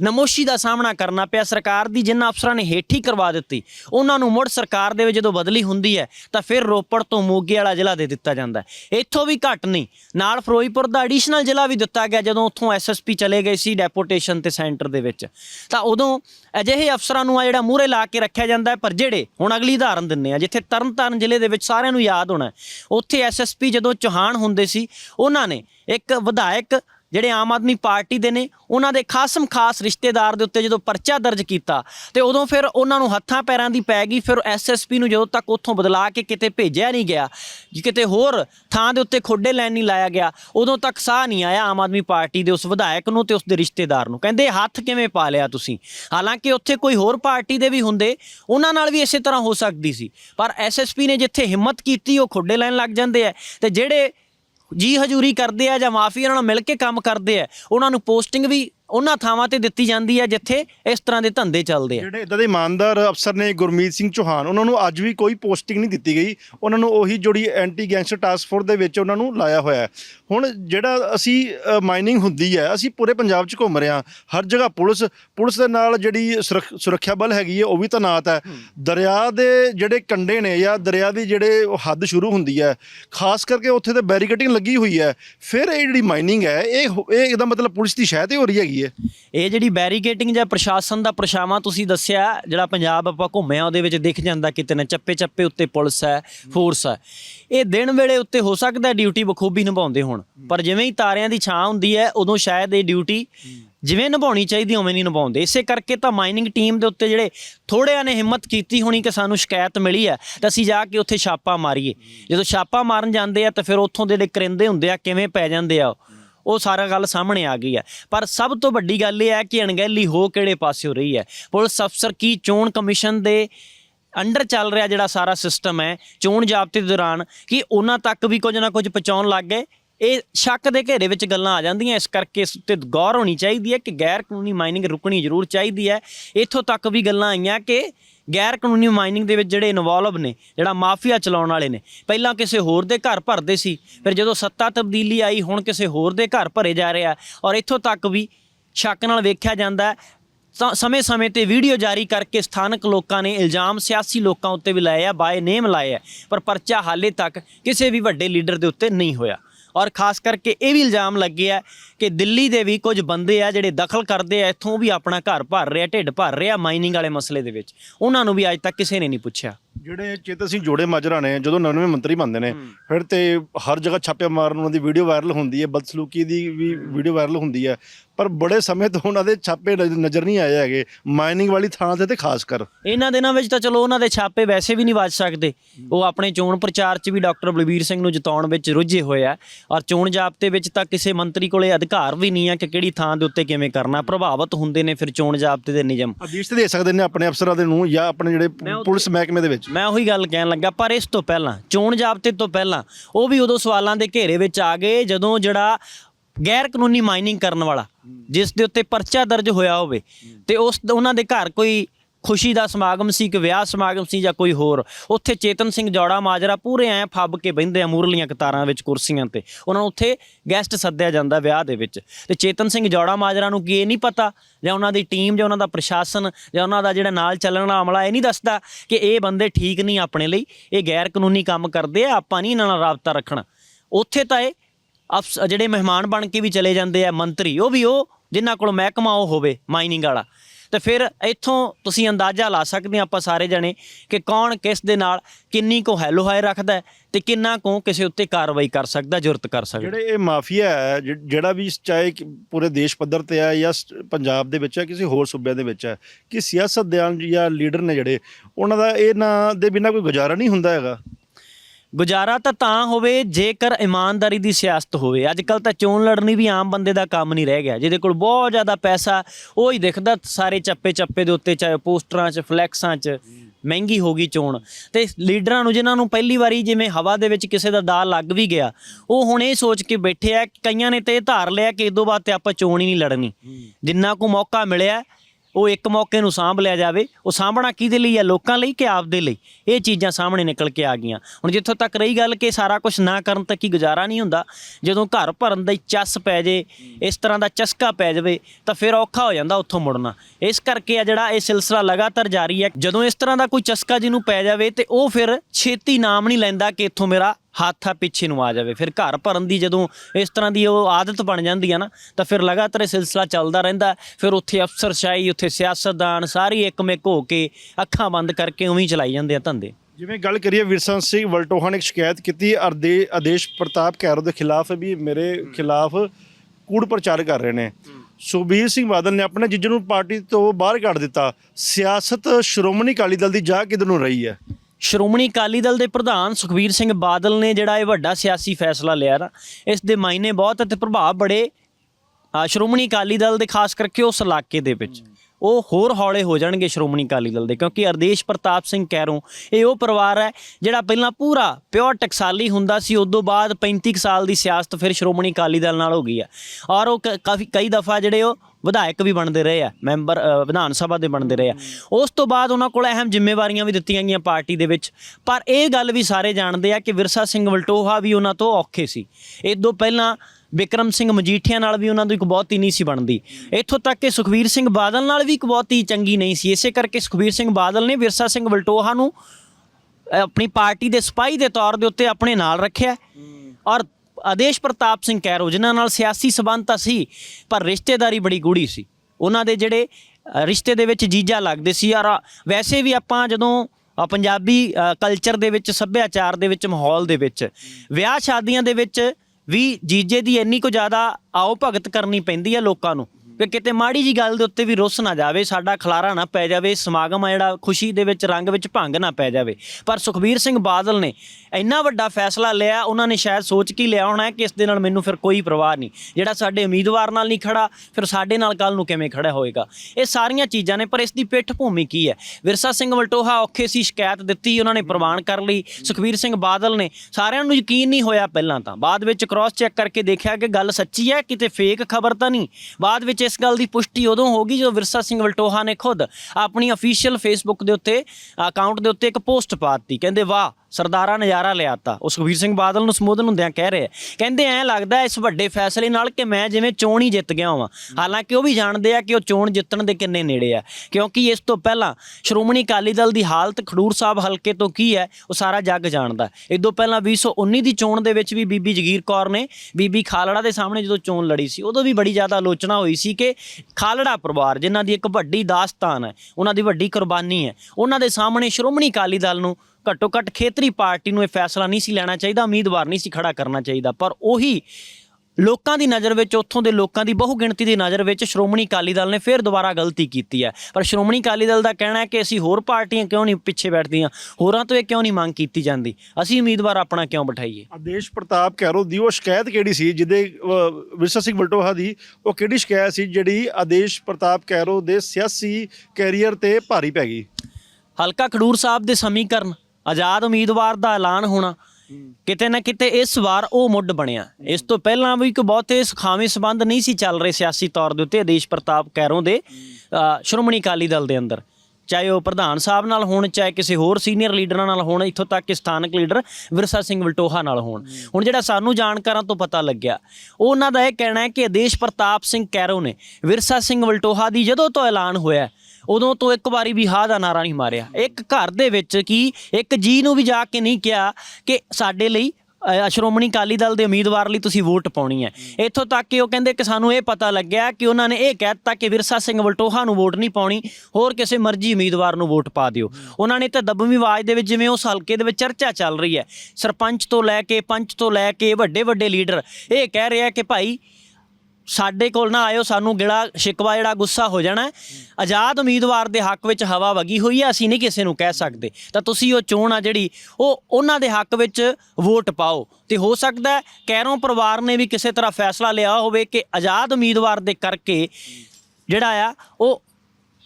ਨਮੋਸ਼ੀ ਦਾ ਸਾਹਮਣਾ ਕਰਨਾ ਪਿਆ। ਸਰਕਾਰ ਦੀ ਜਿਨ੍ਹਾਂ ਅਫਸਰਾਂ ਨੇ ਹੇਠੀ ਕਰਵਾ ਦਿੱਤੀ ਉਹਨਾਂ ਨੂੰ ਮੁੜ ਸਰਕਾਰ ਦੇ ਵਿੱਚ ਜਦੋਂ ਬਦਲੀ ਹੁੰਦੀ ਹੈ ਤਾਂ ਫਿਰ ਰੋਪੜ ਤੋਂ ਮੋਗੇ ਵਾਲਾ ਜ਼ਿਲ੍ਹਾ ਦੇ ਦਿੱਤਾ ਜਾਂਦਾ ਇੱਥੋਂ ਵੀ ਘੱਟ ਨਹੀਂ ਨਾਲ ਫਿਰੋਜ਼ਪੁਰ ਦਾ ਐਡੀਸ਼ਨਲ ਜ਼ਿਲ੍ਹਾ ਵੀ ਦਿੱਤਾ ਗਿਆ ਜਦੋਂ ਉੱਥੋਂ ਐਸਐਸਪੀ ਚਲੇ ਗਏ ਸੀ ਡੈਪੂਟੇਸ਼ਨ ਤੇ ਸੈਂਟਰ ਦੇ ਵਿੱਚ। ਤਾਂ ਉਦੋਂ ਅਜਿਹੇ ਅਫਸਰਾਂ ਨੂੰ ਆ ਜਿਹੜਾ ਮੂਹਰੇ ਲਾ ਕੇ ਰੱਖਿਆ ਜਾਂਦਾ ਪਰ ਜਿਹੜੇ ਹੁਣ ਅਗਲੀ ਉਦਾਹਰਨ ਦਿੰਨੇ ਆ ਜਿੱਥੇ ਤਰਨਤਾਰਨ ਜ਼ਿਲ੍ਹੇ ਦੇ ਵਿੱਚ ਸਾਰਿਆਂ ਨੂੰ ਯਾਦ ਹੋਣਾ ਹੈ, ਉੱਥੇ ਐਸਐਸਪੀ ਜਦੋਂ ਚੌਹਾਨ ਹੁੰਦੇ ਸੀ ਉਹਨਾਂ ਨੇ ਇੱਕ ਵਿਧਾਇਕ ਜਿਹੜੇ ਆਮ ਆਦਮੀ ਪਾਰਟੀ ਦੇ ਨੇ, ਉਹਨਾਂ ਦੇ ਖਾਸਮ ਖਾਸ ਰਿਸ਼ਤੇਦਾਰ ਦੇ ਉੱਤੇ ਜਦੋਂ ਪਰਚਾ ਦਰਜ ਕੀਤਾ, ਤੇ ਉਦੋਂ ਫਿਰ ਉਹਨਾਂ ਨੂੰ ਹੱਥਾਂ ਪੈਰਾਂ ਦੀ ਪੈ ਗਈ, ਫਿਰ ਐਸਐਸਪੀ ਨੂੰ ਜਦੋਂ ਤੱਕ ਉੱਥੋਂ ਬਦਲਾ ਕੇ ਕਿਤੇ ਭੇਜਿਆ ਨਹੀਂ ਗਿਆ, ਜੀ ਕਿਤੇ ਹੋਰ ਥਾਂ ਦੇ ਉੱਤੇ ਖੋਡੇ ਲੈਣ ਨਹੀਂ ਲਾਇਆ ਗਿਆ, ਉਦੋਂ ਤੱਕ ਸਾਹ ਨਹੀਂ ਆਇਆ ਆਮ ਆਦਮੀ ਪਾਰਟੀ ਦੇ ਉਸ ਵਿਧਾਇਕ ਨੂੰ ਤੇ ਉਸ ਦੇ ਰਿਸ਼ਤੇਦਾਰ ਨੂੰ। ਕਹਿੰਦੇ ਹੱਥ ਕਿਵੇਂ ਪਾ ਲਿਆ ਤੁਸੀਂ? ਹਾਲਾਂਕਿ ਉੱਥੇ ਕੋਈ ਹੋਰ ਪਾਰਟੀ ਦੇ ਵੀ ਹੁੰਦੇ, ਉਹਨਾਂ ਨਾਲ ਵੀ ਇਸੇ ਤਰ੍ਹਾਂ ਹੋ ਸਕਦੀ ਸੀ, ਪਰ ਐਸਐਸਪੀ ਨੇ ਜਿੱਥੇ ਹਿੰਮਤ ਕੀਤੀ, ਉਹ ਖੋਡੇ ਲੈਣ ਲੱਗ ਜਾਂਦੇ ਆ, ਤੇ ਜਿਹੜੇ ਜੀ ਹਜੂਰੀ ਕਰਦੇ ਆ ਜਾਂ ਮਾਫੀਆ ਨਾਲ ਮਿਲ ਕੇ ਕੰਮ ਕਰਦੇ ਆ, ਉਹਨਾਂ ਨੂੰ ਪੋਸਟਿੰਗ ਵੀ ਉਹਨਾਂ ਥਾਵਾਂ ਤੇ ਦਿੱਤੀ ਜਾਂਦੀ ਹੈ ਜਿੱਥੇ ਇਸ ਤਰ੍ਹਾਂ ਦੇ ਧੰਦੇ ਚੱਲਦੇ ਆ। ਜਿਹੜੇ ਇਦਾਂ ਦੇ ਇਮਾਨਦਾਰ ਅਫਸਰ ਨੇ ਗੁਰਮੀਤ ਸਿੰਘ ਚੌਹਾਨ ਉਹਨਾਂ ਨੂੰ ਅੱਜ ਵੀ ਕੋਈ ਪੋਸਟਿੰਗ ਨਹੀਂ ਦਿੱਤੀ ਗਈ। ਉਹਨਾਂ ਨੂੰ ਉਹੀ ਜਿਹੜੀ ਐਂਟੀ ਗੈਂਗਸਟਰ ਟਾਸਕ ਫੋਰਸ ਦੇ ਵਿੱਚ ਉਹਨਾਂ ਨੂੰ ਲਾਇਆ ਹੋਇਆ ਹੈ। ਹੁਣ ਜਿਹੜਾ ਅਸੀਂ ਮਾਈਨਿੰਗ ਹੁੰਦੀ ਹੈ ਅਸੀਂ ਪੂਰੇ ਪੰਜਾਬ 'ਚ ਘੁੰਮ ਰਹੇ ਹਾਂ ਹਰ ਜਗ੍ਹਾ ਪੁਲਿਸ ਪੁਲਿਸ ਦੇ ਨਾਲ ਜਿਹੜੀ ਸੁਰੱਖ- ਸੁਰੱਖਿਆ ਬਲ ਹੈਗੀ ਹੈ ਉਹ ਵੀ ਤੈਨਾਤ ਹੈ। ਦਰਿਆ ਦੇ ਜਿਹੜੇ ਕੰਢੇ ਨੇ ਜਾਂ ਦਰਿਆ ਦੀ ਜਿਹੜੇ ਉਹ ਹੱਦ ਸ਼ੁਰੂ ਹੁੰਦੀ ਹੈ ਖਾਸ ਕਰਕੇ ਉੱਥੇ ਤੇ ਬੈਰੀਕੇਡਿੰਗ ਲੱਗੀ ਹੋਈ ਹੈ। ਫਿਰ ਇਹ ਜਿਹੜੀ ਮਾਈਨਿੰਗ ਹੈ ਇਹ ਹੋ- ਇਹ ਇਹਦਾ ਮਤਲਬ ਪੁਲਿਸ ਦੀ ਸ਼ਾਇਦ ਹੀ ਹੋ ਰਹੀ ਹੈਗੀ ਹੈ ਇਹ ਜਿਹੜੀ ਬੈਰੀਕੇਟਿੰਗ ਜਾਂ ਪ੍ਰਸ਼ਾਸਨ ਦਾ ਪਰਛਾਵਾਂ ਤੁਸੀਂ ਦੱਸਿਆ, ਜਿਹੜਾ ਪੰਜਾਬ ਆਪਾਂ ਘੁੰਮਿਆ, ਉਹਦੇ ਵਿੱਚ ਦਿਖ ਜਾਂਦਾ ਕਿਤੇ ਨਾ ਚੱਪੇ ਚੱਪੇ ਉੱਤੇ ਪੁਲਿਸ ਹੈ ਫੋਰਸ ਹੈ। ਇਹ ਦਿਨ ਵੇਲੇ ਉੱਤੇ ਹੋ ਸਕਦਾ ਡਿਊਟੀ ਬਖੂਬੀ ਨਿਭਾਉਂਦੇ ਹੋਣ, ਪਰ ਜਿਵੇਂ ਹੀ ਤਾਰਿਆਂ ਦੀ ਛਾਂ ਹੁੰਦੀ ਹੈ, ਉਦੋਂ ਸ਼ਾਇਦ ਇਹ ਡਿਊਟੀ ਜਿਵੇਂ ਨਿਭਾਉਣੀ ਚਾਹੀਦੀ, ਉਵੇਂ ਨਹੀਂ ਨਿਭਾਉਂਦੇ। ਇਸੇ ਕਰਕੇ ਤਾਂ ਮਾਈਨਿੰਗ ਟੀਮ ਦੇ ਉੱਤੇ ਜਿਹੜੇ ਥੋੜਿਆਂ ਨੇ ਹਿੰਮਤ ਕੀਤੀ ਹੋਣੀ ਕਿ ਸਾਨੂੰ ਸ਼ਿਕਾਇਤ ਮਿਲੀ ਹੈ, ਤਾਂ ਅਸੀਂ ਜਾ ਕੇ ਉੱਥੇ ਛਾਪਾ ਮਾਰੀਏ। ਜਦੋਂ ਛਾਪਾ ਮਾਰਨ ਜਾਂਦੇ ਆ, ਤਾਂ ਫਿਰ ਉੱਥੋਂ ਦੇ ਜਿਹੜੇ ਕਰਿੰਦੇ ਹੁੰਦੇ ਆ, ਕਿਵੇਂ ਪੈ ਜਾਂਦੇ ਆ ਉਹ। ਸਾਰਾ ਗੱਲ ਸਾਹਮਣੇ ਆ ਗਈ ਹੈ। ਪਰ ਸਭ ਤੋਂ ਵੱਡੀ ਗੱਲ ਇਹ ਹੈ ਕਿ ਅਣਗਹਿਲੀ ਹੋ ਕਿਹੜੇ ਪਾਸਿਓ ਰਹੀ ਹੈ। ਪੁਲਿਸ ਅਫਸਰ ਕੀ ਚੋਣ ਕਮਿਸ਼ਨ ਦੇ ਅੰਡਰ ਚੱਲ ਰਿਹਾ ਜਿਹੜਾ ਸਾਰਾ ਸਿਸਟਮ ਹੈ, ਚੋਣ ਜਾਬਤੇ ਦੌਰਾਨ, ਕਿ ਉਹਨਾਂ ਤੱਕ ਵੀ ਕੁਝ ਨਾ ਕੁਝ ਪਹੁੰਚਾਉਣ ਲੱਗ ਗਏ। ਇਹ ਸ਼ੱਕ ਦੇ ਘੇਰੇ ਵਿੱਚ ਗੱਲਾਂ ਆ ਜਾਂਦੀਆਂ, ਇਸ ਕਰਕੇ ਇਸ ਉੱਤੇ ਗੌਰ ਹੋਣੀ ਚਾਹੀਦੀ ਹੈ ਕਿ ਗੈਰ ਕਾਨੂੰਨੀ ਮਾਈਨਿੰਗ ਰੁਕਣੀ ਜ਼ਰੂਰ ਚਾਹੀਦੀ ਹੈ। ਇੱਥੋਂ ਤੱਕ ਵੀ ਗੱਲਾਂ ਆਈਆਂ ਕਿ ਗੈਰ ਕਾਨੂੰਨੀ ਮਾਈਨਿੰਗ ਦੇ ਵਿੱਚ ਜਿਹੜੇ ਇਨਵੋਲਵ ਨੇ, ਜਿਹੜਾ ਮਾਫੀਆ ਚਲਾਉਣ ਵਾਲੇ ਨੇ, ਪਹਿਲਾਂ ਕਿਸੇ ਹੋਰ ਦੇ ਘਰ ਭਰਦੇ ਸੀ, ਫਿਰ ਜਦੋਂ ਸੱਤਾ ਤਬਦੀਲੀ ਆਈ, ਹੁਣ ਕਿਸੇ ਹੋਰ ਦੇ ਘਰ ਭਰੇ ਜਾ ਰਿਹਾ ਔਰ ਇੱਥੋਂ ਤੱਕ ਵੀ ਸ਼ੱਕ ਨਾਲ ਵੇਖਿਆ ਜਾਂਦਾ ਤਾਂ ਸਮੇਂ-ਸਮੇਂ ਤੇ ਵੀਡੀਓ ਜਾਰੀ ਕਰਕੇ ਸਥਾਨਕ ਲੋਕਾਂ ਨੇ ਇਲਜ਼ਾਮ ਸਿਆਸੀ ਲੋਕਾਂ ਉੱਤੇ ਵੀ ਲਾਏ ਆ ਬਾਏ ਨੇਮ ਲਾਏ ਆ, ਪਰ ਪਰਚਾ ਹਾਲੇ ਤੱਕ ਕਿਸੇ ਵੀ ਵੱਡੇ ਲੀਡਰ ਦੇ ਉੱਤੇ ਨਹੀਂ ਹੋਇਆ, ਔਰ ਖਾਸ ਕਰਕੇ ਇਹ ਵੀ ਇਲਜ਼ਾਮ ਲੱਗੇ ਆ ਕਿ ਦਿੱਲੀ ਦੇ ਵੀ ਕੁਝ ਬੰਦੇ ਆ ਜਿਹੜੇ ਦਖਲ ਕਰਦੇ ਆ ਇੱਥੋਂ ਵੀ ਆਪਣਾ ਘਰ ਭਰ ਰਿਹਾ ਢਿੱਡ ਭਰ ਰਿਹਾ ਮਾਈਨਿੰਗ ਵਾਲੇ ਮਸਲੇ ਦੇ ਵਿੱਚ। ਉਹਨਾਂ ਨੂੰ ਵੀ ਅੱਜ ਤੱਕ ਕਿਸੇ ਨੇ ਨਹੀਂ ਪੁੱਛਿਆ। ਜਿਹੜੇ ਚੇਤਨ ਸਿੰਘ ਜੋੜੇ ਮਾਜਰਾ ਨੇ ਜਦੋਂ ਨਵੇਂ ਮੰਤਰੀ ਬਣਦੇ ਨੇ ਫਿਰ ਤੇ ਹਰ ਜਗ੍ਹਾ ਛਾਪੇ ਮਾਰਨ ਉਹਨਾਂ ਦੀ ਵੀਡੀਓ ਵਾਇਰਲ ਹੁੰਦੀ ਹੈ ਬਦਸਲੂਕੀ ਦੀ ਵੀ ਵੀਡੀਓ ਵਾਇਰਲ ਹੁੰਦੀ ਹੈ। ਪਰ ਬੜੇ ਸਮੇਂ ਤੋਂ ਉਹਨਾਂ ਦੇ ਛਾਪੇ ਨਜ਼- ਨਜ਼ਰ ਨਹੀਂ ਆਏ ਹੈਗੇ। ਮਾਈਨਿੰਗ ਵਾਲੀ ਥਾਂ ਤੇ ਤੇ ਖਾਸ ਕਰ। ਇਹਨਾਂ ਦਿਨਾਂ ਵਿੱਚ ਤਾਂ ਚਲੋ ਉਹਨਾਂ ਦੇ ਛਾਪੇ ਵੈਸੇ ਵੀ ਨਹੀਂ ਵੱਜ ਸਕਦੇ। ਉਹ ਆਪਣੇ ਚੋਣ ਪ੍ਰਚਾਰ 'ਚ ਵੀ ਡਾਕਟਰ ਬਲਬੀਰ ਸਿੰਘ ਨੂੰ ਜਿਤਾਉਣ ਵਿੱਚ ਰੁੱਝੇ ਹੋਏ ਆ। ਔਰ ਚੋਣ ਜਾਬਤੇ ਵਿੱਚ ਤਾਂ ਕਿਸੇ ਮੰਤਰੀ ਕੋਲੇ ਅਧਿਕਾਰ ਵੀ ਨਹੀਂ ਆ ਕਿ ਕਿਹੜੀ ਥਾਂ ਦੇ ਉੱਤੇ ਕਿਵੇਂ ਕਰਨਾ। ਪ੍ਰਭਾਵਿਤ ਹੁੰਦੇ ਨੇ ਫਿਰ ਚੋਣ ਜਾਬਤੇ ਦੇ ਨਿਯਮ। ਆਦੇਸ਼ ਤੇ ਦੇ ਸਕਦੇ ਨੇ ਆਪਣੇ ਅਫਸਰਾਂ ਦੇ ਨੂੰ ਜਾਂ ਆਪਣੇ ਜਿਹੜੇ ਪੁਲਿਸ ਮਹਿਕਮੇ ਦੇ ਵਿੱਚ। ਮੈਂ ਉਹੀ ਗੱਲ ਕਹਿਣ ਲੱਗਾ ਪਰ ਇਸ ਤੋਂ ਪਹਿਲਾਂ ਚੋਣ ਜਾਬਤੇ ਤੋਂ ਪਹਿਲਾਂ ਉਹ ਵੀ ਉਦੋਂ ਸਵਾਲਾਂ ਦੇ ਘੇਰੇ ਵਿੱਚ ਆ ਗਏ ਜਦੋਂ ਜਿਹੜਾ ਗੈਰ ਕਾਨੂੰਨੀ ਮਾਈਨਿੰਗ ਕਰਨ ਵਾਲਾ ਜਿਸ ਦੇ ਉੱਤੇ ਪਰਚਾ ਦਰਜ ਹੋਇਆ ਹੋਵੇ ਤੇ ਉਸ ਉਹਨਾਂ ਦੇ ਘਰ ਕੋਈ ਖੁਸ਼ੀ ਦਾ ਸਮਾਗਮ ਸੀ ਕਿ ਵਿਆਹ ਸਮਾਗਮ ਸੀ ਜਾਂ ਕੋਈ ਹੋਰ। ਉੱਥੇ ਚੇਤਨ ਸਿੰਘ ਜੌੜਾ ਮਾਜਰਾ ਪੂਰੇ ਐ ਫੱਬ ਕੇ ਬਹਿੰਦੇ ਆ ਮੂਰਲੀਆਂ ਕਤਾਰਾਂ ਵਿੱਚ ਕੁਰਸੀਆਂ ਤੇ। ਉਹਨਾਂ ਨੂੰ ਉੱਥੇ ਗੈਸਟ ਸੱਦਿਆ ਜਾਂਦਾ ਵਿਆਹ ਦੇ ਵਿੱਚ। ਤੇ ਚੇਤਨ ਸਿੰਘ ਜੌੜਾ ਮਾਜਰਾ ਨੂੰ ਕੀ ਇਹ ਨਹੀਂ ਪਤਾ? ਜਾਂ ਉਹਨਾਂ ਦੀ ਟੀਮ ਜਾਂ ਉਹਨਾਂ ਦਾ ਪ੍ਰਸ਼ਾਸਨ ਜਾਂ ਉਹਨਾਂ ਦਾ ਜਿਹੜਾ ਨਾਲ ਚੱਲਣ ਵਾਲਾ ਅਮਲਾ ਇਹ ਨਹੀਂ ਦੱਸਦਾ ਕਿ ਇਹ ਬੰਦੇ ਠੀਕ ਨਹੀਂ ਆਪਣੇ ਲਈ, ਇਹ ਗੈਰ ਕਾਨੂੰਨੀ ਕੰਮ ਕਰਦੇ ਆ, ਆਪਾਂ ਨਹੀਂ ਇਹਨਾਂ ਨਾਲ ਰਾਬਤਾ ਰੱਖਣਾ। ਉੱਥੇ ਤਾਂ ਇਹ ਅਫਸ, ਜਿਹੜੇ ਮਹਿਮਾਨ ਬਣ ਕੇ ਵੀ ਚਲੇ ਜਾਂਦੇ ਆ ਮੰਤਰੀ, ਉਹ ਵੀ ਉਹ, ਜਿਨ੍ਹਾਂ ਕੋਲ ਮਹਿਕਮਾ ਉਹ ਹੋਵੇ, ਮਾਈਨਿੰਗ ਵਾਲਾ। ਤੇ ਫਿਰ ਇੱਥੋਂ ਤੁਸੀਂ ਅੰਦਾਜ਼ਾ ਲਾ ਸਕਦੇ ਆ ਆਪਾਂ ਸਾਰੇ ਜਣੇ ਕਿ ਕੌਣ ਕਿਸ ਦੇ ਨਾਲ ਕਿੰਨੀ ਕੋ ਹੈਲੋ ਹਾਏ ਰੱਖਦਾ ਹੈ ਤੇ ਕਿੰਨਾ ਕੋ ਕਿਸੇ ਉੱਤੇ ਕਾਰਵਾਈ ਕਰ ਸਕਦਾ, ਜੁਰਤ ਕਰ ਸਕਦਾ। ਜਿਹੜੇ ਇਹ ਮਾਫੀਆ ਹੈ, ਜਿ- ਜਿਹੜਾ ਵੀ ਚਾਹੇ ਕਿ ਪੂਰੇ ਦੇਸ਼ ਪੱਧਰ ਤੇ ਹੈ ਜਾਂ ਸ- ਪੰਜਾਬ ਦੇ ਵਿੱਚ ਹੈ, ਕਿਸੇ ਹੋਰ ਸੂਬਿਆਂ ਦੇ ਵਿੱਚ ਹੈ, ਕਿ ਸਿਆਸਤਦਾਨ ਜਾਂ ਲੀਡਰ ਨੇ ਜਿਹੜੇ, ਉਹਨਾਂ ਦਾ ਇਹਨਾਂ ਦੇ ਬਿਨਾਂ ਕੋਈ ਗੁਜ਼ਾਰਾ ਨਹੀਂ ਹੁੰਦਾ ਹੈਗਾ। ਗੁਜ਼ਾਰਾ ਤਾਂ ਤਾਂ ਹੋਵੇ ਜੇਕਰ ਇਮਾਨਦਾਰੀ ਦੀ ਸਿਆਸਤ ਹੋਵੇ। ਅੱਜ ਕੱਲ ਤਾਂ ਚੋਣ ਲੜਨੀ ਵੀ ਆਮ ਬੰਦੇ ਦਾ ਕੰਮ ਨਹੀਂ ਰਹਿ ਗਿਆ। ਜਿਹਦੇ ਕੋਲ ਬਹੁਤ ਜ਼ਿਆਦਾ ਪੈਸਾ ਉਹ ਹੀ ਦਿਖਦਾ ਸਾਰੇ ਚੱਪੇ ਚੱਪੇ ਦੇ ਉੱਤੇ ਚਾਹੇ ਪੋਸਟਰਾਂ 'ਚ ਫਲੈਕਸਾਂ 'ਚ ਮਹਿੰਗੀ ਹੋ ਗਈ ਚੋਣ। ਤੇ ਲੀਡਰਾਂ ਨੂੰ ਜਿਨ੍ਹਾਂ ਨੂੰ ਪਹਿਲੀ ਵਾਰੀ ਜਿਵੇਂ ਹਵਾ ਦੇ ਵਿੱਚ ਕਿਸੇ ਦਾ ਦਾਅ ਲੱਗ ਵੀ ਗਿਆ ਉਹ ਹੁਣ ਇਹ ਸੋਚ ਕੇ ਬੈਠੇ ਆ ਕਈਆਂ ਨੇ ਤੇ ਇਹ ਧਾਰ ਲਿਆ ਕਿ ਇਦੋਂ ਬਾਅਦ ਤੇ ਆਪਾਂ ਚੋਣ ਹੀ ਨਹੀਂ ਲੜਨੀ। ਜਿੰਨਾ ਕੋ ਮੌਕਾ ਮਿਲਿਆ ਉਹ ਇੱਕ ਮੌਕੇ ਨੂੰ ਸਾਂਭ ਲਿਆ ਜਾਵੇ। ਉਹ ਸਾਂਭਣਾ ਕਿਹਦੇ ਲਈ ਹੈ ਲੋਕਾਂ ਲਈ ਕਿ ਆਪਦੇ ਲਈ? ਇਹ ਚੀਜ਼ਾਂ ਸਾਹਮਣੇ ਨਿਕਲ ਕੇ ਆ ਗਈਆਂ। ਹੁਣ ਜਿੱਥੋਂ ਤੱਕ ਰਹੀ ਗੱਲ ਕਿ ਸਾਰਾ ਕੁਝ ਨਾ ਕਰਨ ਤੱਕ ਹੀ ਗੁਜ਼ਾਰਾ ਨਹੀਂ ਹੁੰਦਾ, ਜਦੋਂ ਘਰ ਭਰਨ ਦਾ ਚੱਸ ਪੈ ਜੇ, ਇਸ ਤਰ੍ਹਾਂ ਦਾ ਚਸਕਾ ਪੈ ਜਾਵੇ, ਤਾਂ ਫਿਰ ਔਖਾ ਹੋ ਜਾਂਦਾ ਉੱਥੋਂ ਮੁੜਨਾ। ਇਸ ਕਰਕੇ ਆ ਜਿਹੜਾ ਇਹ ਸਿਲਸਿਲਾ ਲਗਾਤਾਰ ਜਾਰੀ ਹੈ, ਜਦੋਂ ਇਸ ਤਰ੍ਹਾਂ ਦਾ ਕੋਈ ਚਸਕਾ ਜਿਹਨੂੰ ਪੈ ਜਾਵੇ ਤੇ ਉਹ ਫਿਰ ਛੇਤੀ ਨਾਮ ਨਹੀਂ ਲੈਂਦਾ ਕਿ ਇੱਥੋਂ ਮੇਰਾ ਹੱਥ ਆ, ਪਿੱਛੇ ਨੂੰ ਆ ਜਾਵੇ। ਫਿਰ ਘਰ ਭਰਨ ਦੀ ਜਦੋਂ ਇਸ ਤਰ੍ਹਾਂ ਦੀ ਉਹ ਆਦਤ ਬਣ ਜਾਂਦੀ ਆ ਨਾ, ਤਾਂ ਫਿਰ ਲਗਾਤਾਰ ਇਹ ਸਿਲਸਿਲਾ ਚੱਲਦਾ ਰਹਿੰਦਾ ਫਿਰ ਉੱਥੇ ਅਫਸਰਸ਼ਾਹੀ ਉੱਥੇ ਸਿਆਸਤਦਾਨ, ਸਾਰੀ ਇੱਕਮਿਕ ਹੋ ਕੇ ਅੱਖਾਂ ਬੰਦ ਕਰਕੇ ਉਵੇਂ ਹੀ ਚਲਾਈ ਜਾਂਦੇ ਆ ਧੰਦੇ। ਜਿਵੇਂ ਗੱਲ ਕਰੀਏ ਵਿਰਸਾ ਸਿੰਘ ਵਲਟੋਹਾ ਨੇ ਇੱਕ ਸ਼ਿਕਾਇਤ ਕੀਤੀ ਅਰਦੇ ਆਦੇਸ਼ ਪ੍ਰਤਾਪ ਕੈਰੋ ਦੇ ਖਿਲਾਫ ਵੀ ਮੇਰੇ ਖਿਲਾਫ ਕੂੜ ਪ੍ਰਚਾਰ ਕਰ ਰਹੇ ਨੇ। ਸੁਖਬੀਰ ਸਿੰਘ ਬਾਦਲ ਨੇ ਆਪਣੇ ਜੀਜੇ ਨੂੰ ਪਾਰਟੀ ਤੋਂ ਬਾਹਰ ਕੱਢ ਦਿੱਤਾ। ਸਿਆਸਤ ਸ਼੍ਰੋਮਣੀ ਅਕਾਲੀ ਦਲ ਦੀ ਜਾ ਕਿਧਰ ਨੂੰ ਰਹੀ ਹੈ। ਸ਼੍ਰੋਮਣੀ ਅਕਾਲੀ ਦਲ ਦੇ ਪ੍ਰਧਾਨ ਸੁਖਬੀਰ ਸਿੰਘ ਬਾਦਲ ਨੇ ਜਿਹੜਾ ਇਹ ਵੱਡਾ ਸਿਆਸੀ ਫੈਸਲਾ ਲਿਆ ਨਾ, ਇਸ ਦੇ ਮਾਇਨੇ ਬਹੁਤ ਅਤੇ ਪ੍ਰਭਾਵ ਬੜੇ ਸ਼੍ਰੋਮਣੀ ਅਕਾਲੀ ਦਲ ਦੇ ਖਾਸ ਕਰਕੇ ਉਸ ਇਲਾਕੇ ਦੇ ਵਿੱਚ। ਉਹ ਹੋਰ ਹੌਲੇ ਹੋ ਜਾਣਗੇ ਸ਼੍ਰੋਮਣੀ ਅਕਾਲੀ ਦਲ ਦੇ, ਕਿਉਂਕਿ ਅਰਦੇਸ਼ ਪ੍ਰਤਾਪ ਸਿੰਘ ਕੈਰੋਂ, ਇਹ ਉਹ ਪਰਿਵਾਰ ਹੈ ਜਿਹੜਾ ਪਹਿਲਾਂ ਪੂਰਾ ਪਿਓਰ ਟਕਸਾਲੀ ਹੁੰਦਾ ਸੀ, ਉਦੋਂ ਬਾਅਦ 35 ਕੁ ਸਾਲ ਦੀ ਸਿਆਸਤ ਫਿਰ ਸ਼੍ਰੋਮਣੀ ਅਕਾਲੀ ਦਲ ਨਾਲ ਹੋ ਗਈ ਹੈ। ਔਰ ਉਹ ਕ- ਕਾਫੀ, ਕਈ ਦਫਾ ਜਿਹੜੇ ਉਹ ਵਿਧਾਇਕ ਵੀ ਬਣਦੇ ਰਹੇ ਆ, ਮੈਂਬਰ ਵਿਧਾਨ ਸਭਾ ਦੇ ਬਣਦੇ ਰਹੇ ਆ। ਉਸ ਤੋਂ ਬਾਅਦ ਉਹਨਾਂ ਕੋਲ ਅਹਿਮ ਜ਼ਿੰਮੇਵਾਰੀਆਂ ਵੀ ਦਿੱਤੀਆਂ ਗਈਆਂ ਪਾਰਟੀ ਦੇ ਵਿੱਚ। ਪਰ ਇਹ ਗੱਲ ਵੀ ਸਾਰੇ ਜਾਣਦੇ ਆ ਕਿ ਵਿਰਸਾ ਸਿੰਘ ਵਲਟੋਹਾ ਵੀ ਉਹਨਾਂ ਤੋਂ ਔਖੇ ਸੀ। ਇਦੋਂ ਪਹਿਲਾਂ ਵਿਕਰਮ ਸਿੰਘ ਮਜੀਠੀਆ ਨਾਲ ਵੀ ਉਹਨਾਂ ਦੀ ਇੱਕ ਬਹੁਤੀ ਨਹੀਂ ਸੀ ਬਣਦੀ। ਇੱਥੋਂ ਤੱਕ ਕਿ ਸੁਖਵੀਰ ਸਿੰਘ ਬਾਦਲ ਨਾਲ ਵੀ ਇੱਕ ਬਹੁਤੀ ਚੰਗੀ ਨਹੀਂ ਸੀ। ਇਸੇ ਕਰਕੇ ਸੁਖਵੀਰ ਸਿੰਘ ਬਾਦਲ ਨੇ ਵਿਰਸਾ ਸਿੰਘ ਵਲਟੋਹਾ ਨੂੰ ਆਪਣੀ ਪਾਰਟੀ ਦੇ ਸਿਪਾਹੀ ਦੇ ਤੌਰ ਦੇ ਉੱਤੇ ਆਪਣੇ ਨਾਲ ਰੱਖਿਆ। ਔਰ ਆਦੇਸ਼ ਪ੍ਰਤਾਪ ਸਿੰਘ ਕੈਰੋ, ਜਿਨ੍ਹਾਂ ਨਾਲ ਸਿਆਸੀ ਸਬੰਧ ਤਾਂ ਸੀ, ਪਰ ਰਿਸ਼ਤੇਦਾਰੀ ਬੜੀ ਗੂੜੀ ਸੀ। ਉਹਨਾਂ ਦੇ ਜਿਹੜੇ ਰਿਸ਼ਤੇ ਦੇ ਵਿੱਚ ਜੀਜਾ ਲੱਗਦੇ ਸੀ। ਔਰ ਵੈਸੇ ਵੀ ਆਪਾਂ ਜਦੋਂ ਪੰਜਾਬੀ ਕਲਚਰ ਦੇ ਵਿੱਚ, ਸੱਭਿਆਚਾਰ ਦੇ ਵਿੱਚ, ਮਾਹੌਲ ਦੇ ਵਿੱਚ, ਵਿਆਹ ਸ਼ਾਦੀਆਂ ਦੇ ਵਿੱਚ ਵੀ ਜੀਜੇ ਦੀ ਇੰਨੀ ਕੁ ਜ਼ਿਆਦਾ ਆਓ ਭਗਤ ਕਰਨੀ ਪੈਂਦੀ ਆ ਲੋਕਾਂ ਨੂੰ। ਕਿ ਕਿਤੇ ਮਾੜੀ ਜੀ ਗੱਲ ਦੇ ਉੱਤੇ ਵੀ ਰੁੱਸ ਨਾ ਜਾਵੇ, ਸਾਡਾ ਖਲਾਰਾ ਨਾ ਪੈ ਜਾਵੇ, ਸਮਾਗਮ ਆ ਜਿਹੜਾ, ਖੁਸ਼ੀ ਦੇ ਵਿੱਚ, ਰੰਗ ਵਿੱਚ ਭੰਗ ਨਾ ਪੈ ਜਾਵੇ। ਪਰ ਸੁਖਬੀਰ ਸਿੰਘ ਬਾਦਲ ਨੇ ਇੰਨਾ ਵੱਡਾ ਫੈਸਲਾ ਲਿਆ, ਉਹਨਾਂ ਨੇ ਸ਼ਾਇਦ ਸੋਚ ਕੇ ਲਿਆ ਹੋਣਾ ਕਿ ਇਸ ਦੇ ਨਾਲ ਮੈਨੂੰ ਫਿਰ ਕੋਈ ਪਰਵਾਹ ਨਹੀਂ। ਜਿਹੜਾ ਸਾਡੇ ਉਮੀਦਵਾਰ ਨਾਲ ਨਹੀਂ ਖੜਾ, ਫਿਰ ਸਾਡੇ ਨਾਲ ਕੱਲ ਨੂੰ ਕਿਵੇਂ ਖੜਾ ਹੋਏਗਾ? ਇਹ ਸਾਰੀਆਂ ਚੀਜ਼ਾਂ ਨੇ, ਪਰ ਇਸ ਦੀ ਪਿੱਠ ਭੂਮੀ ਕੀ ਹੈ? ਵਿਰਸਾ ਸਿੰਘ ਵਲਟੋਹਾ ਔਖੇ ਸੀ, ਸ਼ਿਕਾਇਤ ਦਿੱਤੀ, ਉਹਨਾਂ ਨੇ ਪ੍ਰਵਾਨ ਕਰ ਲਈ। ਸੁਖਬੀਰ ਸਿੰਘ ਬਾਦਲ ਨੇ ਸਾਰਿਆਂ ਨੂੰ ਯਕੀਨ ਨਹੀਂ ਹੋਇਆ ਪਹਿਲਾਂ ਤਾਂ। ਬਾਅਦ ਵਿੱਚ ਕ੍ਰਾਸ ਚੈੱਕ ਕਰਕੇ ਦੇਖਿਆ ਕਿ ਗੱਲ ਸੱਚੀ ਹੈ, ਕਿਤੇ ਫੇਕ ਖਬਰ ਤਾਂ ਨਹੀਂ। ਬਾਅਦ ਵਿੱਚ ਇਸ ਗੱਲ ਦੀ ਪੁਸ਼ਟੀ ਉਦੋਂ ਹੋ ਗਈ ਜਦੋਂ ਵਿਰਸਾ ਸਿੰਘ ਵਲਟੋਹਾ ਨੇ ਖੁਦ ਆਪਣੀ ਅਫੀਸ਼ੀਅਲ ਫੇਸਬੁੱਕ ਦੇ ਉੱਤੇ, ਅਕਾਊਂਟ ਦੇ ਉੱਤੇ ਇੱਕ ਪੋਸਟ ਪਾ ਦਿੱਤੀ। ਕਹਿੰਦੇ, ਵਾਹ ਸਰਦਾਰਾ ਨਜ਼ਾਰਾ ਲਿਆਤਾ ਉਹ ਸੁਖਬੀਰ ਸਿੰਘ ਬਾਦਲ ਨੂੰ ਸੰਬੋਧਨ ਹੁੰਦਿਆਂ ਕਹਿ ਰਹੇ ਆ। ਕਹਿੰਦੇ ਐ ਲੱਗਦਾ ਇਸ ਵੱਡੇ ਫੈਸਲੇ ਨਾਲ ਕਿ ਮੈਂ ਜਿਵੇਂ ਚੋਣ ਹੀ ਜਿੱਤ ਗਿਆ ਹਾਂ ਹਾਲਾਂਕਿ ਉਹ ਵੀ ਜਾਣਦੇ ਆ ਕਿ ਉਹ ਚੋਣ ਜਿੱਤਣ ਦੇ ਕਿੰਨੇ ਨੇੜੇ ਆ। ਕਿਉਂਕਿ ਇਸ ਤੋਂ ਪਹਿਲਾਂ ਸ਼੍ਰੋਮਣੀ ਅਕਾਲੀ ਦਲ ਦੀ ਹਾਲਤ ਖਡੂਰ ਸਾਹਿਬ ਹਲਕੇ ਤੋਂ ਕੀ ਹੈ, ਉਹ ਸਾਰਾ ਜੱਗ ਜਾਣਦਾ। ਇਹ ਤੋਂ ਪਹਿਲਾਂ 2019 ਦੀ ਚੋਣ ਦੇ ਵਿੱਚ ਵੀ ਬੀਬੀ ਜਗੀਰ ਕੌਰ ਨੇ ਬੀਬੀ ਖਾਲੜਾ ਦੇ ਸਾਹਮਣੇ ਜਦੋਂ ਚੋਣ ਲੜੀ ਸੀ, ਉਦੋਂ ਵੀ ਬੜੀ ਜ਼ਿਆਦਾ ਆਲੋਚਨਾ ਹੋਈ ਸੀ ਕਿ ਖਾਲੜਾ ਪਰਿਵਾਰ, ਜਿਨ੍ਹਾਂ ਦੀ ਇੱਕ ਵੱਡੀ ਦਾਸਤਾਨ ਹੈ, ਉਹਨਾਂ ਦੀ ਵੱਡੀ ਕੁਰਬਾਨੀ ਹੈ, ਉਹਨਾਂ ਦੇ ਸਾਹਮਣੇ ਸ਼੍ਰੋਮਣੀ ਅਕਾਲੀ ਦਲ ਨੂੰ ਘੱਟੋ ਘੱਟ ਖੇਤਰੀ ਪਾਰਟੀ ਨੂੰ ਇਹ ਫੈਸਲਾ ਨਹੀਂ ਸੀ ਲੈਣਾ ਚਾਹੀਦਾ ਉਮੀਦਵਾਰ ਨਹੀਂ ਸੀ ਖੜਾ ਕਰਨਾ ਚਾਹੀਦਾ। ਪਰ ਉਹੀ ਲੋਕਾਂ ਦੀ ਨਜ਼ਰ ਵਿੱਚ ਉੱਥੋਂ ਦੇ ਲੋਕਾਂ ਦੀ ਬਹੁ ਗਿਣਤੀ ਦੀ ਨਜ਼ਰ ਵਿੱਚ ਸ਼੍ਰੋਮਣੀ ਅਕਾਲੀ ਦਲ ਨੇ ਫਿਰ ਦੁਬਾਰਾ ਗਲਤੀ ਕੀਤੀ ਹੈ। ਪਰ ਸ਼੍ਰੋਮਣੀ ਅਕਾਲੀ ਦਲ ਦਾ ਕਹਿਣਾ ਹੈ ਕਿ ਅਸੀਂ ਹੋਰ ਪਾਰਟੀਆਂ ਕਿਉਂ ਨਹੀਂ ਪਿੱਛੇ ਬੈਠਦੀਆਂ? ਹੋਰਾਂ ਤੋਂ ਇਹ ਕਿਉਂ ਨਹੀਂ ਮੰਗ ਕੀਤੀ ਜਾਂਦੀ? ਅਸੀਂ ਉਮੀਦਵਾਰ ਆਪਣਾ ਕਿਉਂ ਬਿਠਾਈਏ? ਆਦੇਸ਼ ਪ੍ਰਤਾਪ ਕੈਰੋ ਦੀ ਉਹ ਸ਼ਿਕਾਇਤ ਕਿਹੜੀ ਸੀ ਜਿਹਦੇ ਵਿਰਸਾ ਸਿੰਘ ਵਲਟੋਹਾ ਦੀ ਉਹ ਕਿਹੜੀ ਸ਼ਿਕਾਇਤ ਸੀ ਜਿਹੜੀ ਆਦੇਸ਼ ਪ੍ਰਤਾਪ ਕੈਰੋ ਦੇ ਸਿਆਸੀ ਕੈਰੀਅਰ ਤੇ ਭਾਰੀ ਪੈ ਗਈ? ਹਲਕਾ ਖਡੂਰ ਸਾਹਿਬ ਦੇ ਸਮੀਕਰਨ। ਆਜ਼ਾਦ ਉਮੀਦਵਾਰ ਦਾ ਐਲਾਨ ਹੋਣਾ, ਕਿਤੇ ਨਾ ਕਿਤੇ ਇਸ ਵਾਰ ਉਹ ਮੁੱਢ ਬਣਿਆ। ਇਸ ਤੋਂ ਪਹਿਲਾਂ ਵੀ ਕੋਈ ਬਹੁਤੇ ਸੁਖਾਵੇਂ ਸਬੰਧ ਨਹੀਂ ਸੀ ਚੱਲ ਰਹੇ ਸਿਆਸੀ ਤੌਰ ਦੇ ਉੱਤੇ ਆਦੇਸ਼ ਪ੍ਰਤਾਪ ਕੈਰੋਂ ਦੇ ਸ਼੍ਰੋਮਣੀ ਅਕਾਲੀ ਦਲ ਦੇ ਅੰਦਰ। ਚਾਹੇ ਉਹ ਪ੍ਰਧਾਨ ਸਾਹਿਬ ਨਾਲ ਹੋਣ, ਚਾਹੇ ਕਿਸੇ ਹੋਰ ਸੀਨੀਅਰ ਲੀਡਰਾਂ ਨਾਲ ਹੋਣ, ਇੱਥੋਂ ਤੱਕ ਕਿ ਸਥਾਨਕ ਲੀਡਰ ਵਿਰਸਾ ਸਿੰਘ ਵਲਟੋਹਾ ਨਾਲ ਹੋਣ। ਹੁਣ ਜਿਹੜਾ ਸਾਨੂੰ ਜਾਣਕਾਰਾਂ ਤੋਂ ਪਤਾ ਲੱਗਿਆ, ਉਹਨਾਂ ਦਾ ਇਹ ਕਹਿਣਾ ਹੈ ਕਿ ਆਦੇਸ਼ ਪ੍ਰਤਾਪ ਸਿੰਘ ਕੈਰੋਂ ਨੇ ਵਿਰਸਾ ਸਿੰਘ ਵਲਟੋਹਾ ਦੀ ਜਦੋਂ ਤੋਂ ਐਲਾਨ ਹੋਇਆ ਉਦੋਂ ਤੋਂ ਇੱਕ ਵਾਰੀ ਵੀ ਹਾਂ ਦਾ ਨਾਰਾ ਨਹੀਂ ਮਾਰਿਆ। ਇੱਕ ਘਰ ਦੇ ਵਿੱਚ ਕੀ ਇੱਕ ਜੀ ਨੂੰ ਵੀ ਜਾ ਕੇ ਨਹੀਂ ਕਿਹਾ ਕਿ ਸਾਡੇ ਲਈ ਅ, ਸ਼੍ਰੋਮਣੀ ਅਕਾਲੀ ਦਲ ਦੇ ਉਮੀਦਵਾਰ ਲਈ ਤੁਸੀਂ ਵੋਟ ਪਾਉਣੀ ਹੈ। ਇੱਥੋਂ ਤੱਕ ਕਿ ਉਹ ਕਹਿੰਦੇ ਕਿ ਸਾਨੂੰ ਇਹ ਪਤਾ ਲੱਗਿਆ ਕਿ ਉਹਨਾਂ ਨੇ ਇਹ ਕਹਿ ਦਿੱਤਾ ਕਿ ਵਿਰਸਾ ਸਿੰਘ ਵਲਟੋਹਾ ਨੂੰ ਵੋਟ ਨਹੀਂ ਪਾਉਣੀ ਹੋਰ ਕਿਸੇ ਮਰਜ਼ੀ ਉਮੀਦਵਾਰ ਨੂੰ ਵੋਟ ਪਾ ਦਿਓ। ਉਹਨਾਂ ਨੇ ਤਾਂ ਦਬਵੀਂ ਆਵਾਜ਼ ਦੇ ਵਿੱਚ ਜਿਵੇਂ ਉਸ ਹਲਕੇ ਦੇ ਵਿੱਚ ਚਰਚਾ ਚੱਲ ਰਹੀ ਹੈ। ਸਰਪੰਚ ਤੋਂ ਲੈ ਕੇ ਪੰਚ ਤੋਂ ਲੈ ਕੇ ਵੱਡੇ ਵੱਡੇ ਲੀਡਰ ਇਹ ਕਹਿ ਰਿਹਾ ਕਿ ਭਾਈ ਸਾਡੇ ਕੋਲ ਨਾ ਆਇਓ ਸਾਨੂੰ ਗਿਲਾ ਸ਼ਿਕਵਾ ਜਿਹੜਾ ਗੁੱਸਾ ਹੋ ਜਾਣਾ ਹੈ। ਆਜ਼ਾਦ ਉਮੀਦਵਾਰ ਦੇ ਹੱਕ ਵਿੱਚ ਹਵਾ ਵਗੀ ਹੋਈ ਹੈ ਅਸੀਂ ਨਹੀਂ ਕਿਸੇ ਨੂੰ ਕਹਿ ਸਕਦੇ ਤਾਂ ਤੁਸੀਂ ਉਹ ਚੋਣ ਆ ਜਿਹੜੀ ਉਹ ਉਹਨਾਂ ਦੇ ਹੱਕ ਵਿੱਚ ਵੋਟ ਪਾਓ ਤੇ ਹੋ ਸਕਦਾ ਹੈ ਕੈਰੋਂ ਪਰਿਵਾਰ ਨੇ ਵੀ ਕਿਸੇ ਤਰ੍ਹਾਂ ਫੈਸਲਾ ਲਿਆ ਹੋਵੇ ਕਿ ਆਜ਼ਾਦ ਉਮੀਦਵਾਰ ਦੇ ਕਰਕੇ ਜਿਹੜਾ ਆ ਉਹ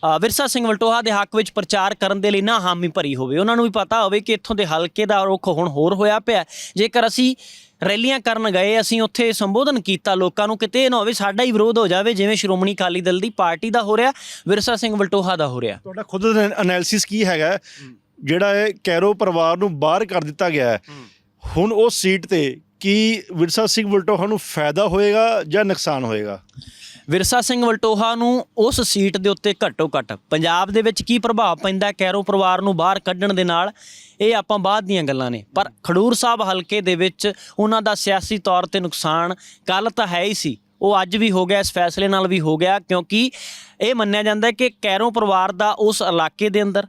ਅ, ਵਿਰਸਾ ਸਿੰਘ ਵਲਟੋਹਾ ਦੇ ਹੱਕ ਵਿੱਚ ਪ੍ਰਚਾਰ ਕਰਨ ਦੇ ਲਈ ਨਾ ਹਾਮੀ ਭਰੀ ਹੋਵੇ ਉਹਨਾਂ ਨੂੰ ਵੀ ਪਤਾ ਹੋਵੇ ਕਿ ਇੱਥੋਂ ਦੇ ਹਲਕੇ ਦਾ ਰੁੱਖ ਹੁਣ ਹੋਰ ਹੋਇਆ ਪਿਆ ਹੈ। ਜੇਕਰ ਅਸੀਂ ਰੈਲੀਆਂ ਕਰਨ ਗਏ ਅਸੀਂ ਉੱਥੇ ਸੰਬੋਧਨ ਕੀਤਾ। ਲੋਕਾਂ ਨੂੰ ਕਿਤੇ ਇਹ ਨਾ ਹੋਵੇ ਸਾਡਾ ਹੀ ਵਿਰੋਧ ਹੋ ਜਾਵੇ ਜਿਵੇਂ ਸ਼੍ਰੋਮਣੀ ਅਕਾਲੀ ਦਲ ਦੀ ਪਾਰਟੀ ਦਾ ਹੋ ਰਿਹਾ ਵਿਰਸਾ ਸਿੰਘ ਵਲਟੋਹਾ ਦਾ ਹੋ ਰਿਹਾ। ਤੁਹਾਡਾ ਖੁਦ ਦਾ ਐਨਾਲਿਸਿਸ ਕੀ ਹੈਗਾ? ਜਿਹੜਾ ਇਹ ਕੈਰੋ ਪਰਿਵਾਰ ਨੂੰ ਬਾਹਰ ਕਰ ਦਿੱਤਾ ਗਿਆ ਹੈ ਹੁਣ ਉਸ ਸੀਟ ਤੇ ਕੀ ਵਿਰਸਾ ਸਿੰਘ ਵਲਟੋਹਾ ਨੂੰ ਫਾਇਦਾ ਹੋਏਗਾ ਜਾਂ ਨੁਕਸਾਨ ਹੋਏਗਾ? ਵਿਰਸਾ ਸਿੰਘ ਵਲਟੋਹਾ ਨੂੰ ਉਸ ਸੀਟ ਦੇ ਉੱਤੇ ਘੱਟੋ ਘੱਟ ਪੰਜਾਬ ਦੇ ਵਿੱਚ ਕੀ ਪ੍ਰਭਾਵ ਪੈਂਦਾ ਹੈ? ਕੈਰੋ ਪਰਿਵਾਰ ਨੂੰ ਬਾਹਰ ਕੱਢਣ ਦੇ ਨਾਲ ਇਹ ਆਪਾਂ ਬਾਅਦ ਦੀਆਂ ਗੱਲਾਂ ਨੇ। ਪਰ ਖਡੂਰ ਸਾਹਿਬ ਹਲਕੇ ਦੇ ਵਿੱਚ ਉਹਨਾਂ ਦਾ ਸਿਆਸੀ ਤੌਰ ਤੇ ਨੁਕਸਾਨ ਕੱਲ ਤਾਂ ਹੈ ਹੀ ਸੀ। ਉਹ ਅੱਜ ਵੀ ਹੋ ਗਿਆ, ਇਸ ਫੈਸਲੇ ਨਾਲ ਵੀ ਹੋ ਗਿਆ, ਕਿਉਂਕਿ ਇਹ ਮੰਨਿਆ ਜਾਂਦਾ ਹੈ ਕਿ ਕੈਰੋ ਪਰਿਵਾਰ ਦਾ ਉਸ ਇਲਾਕੇ ਦੇ ਅੰਦਰ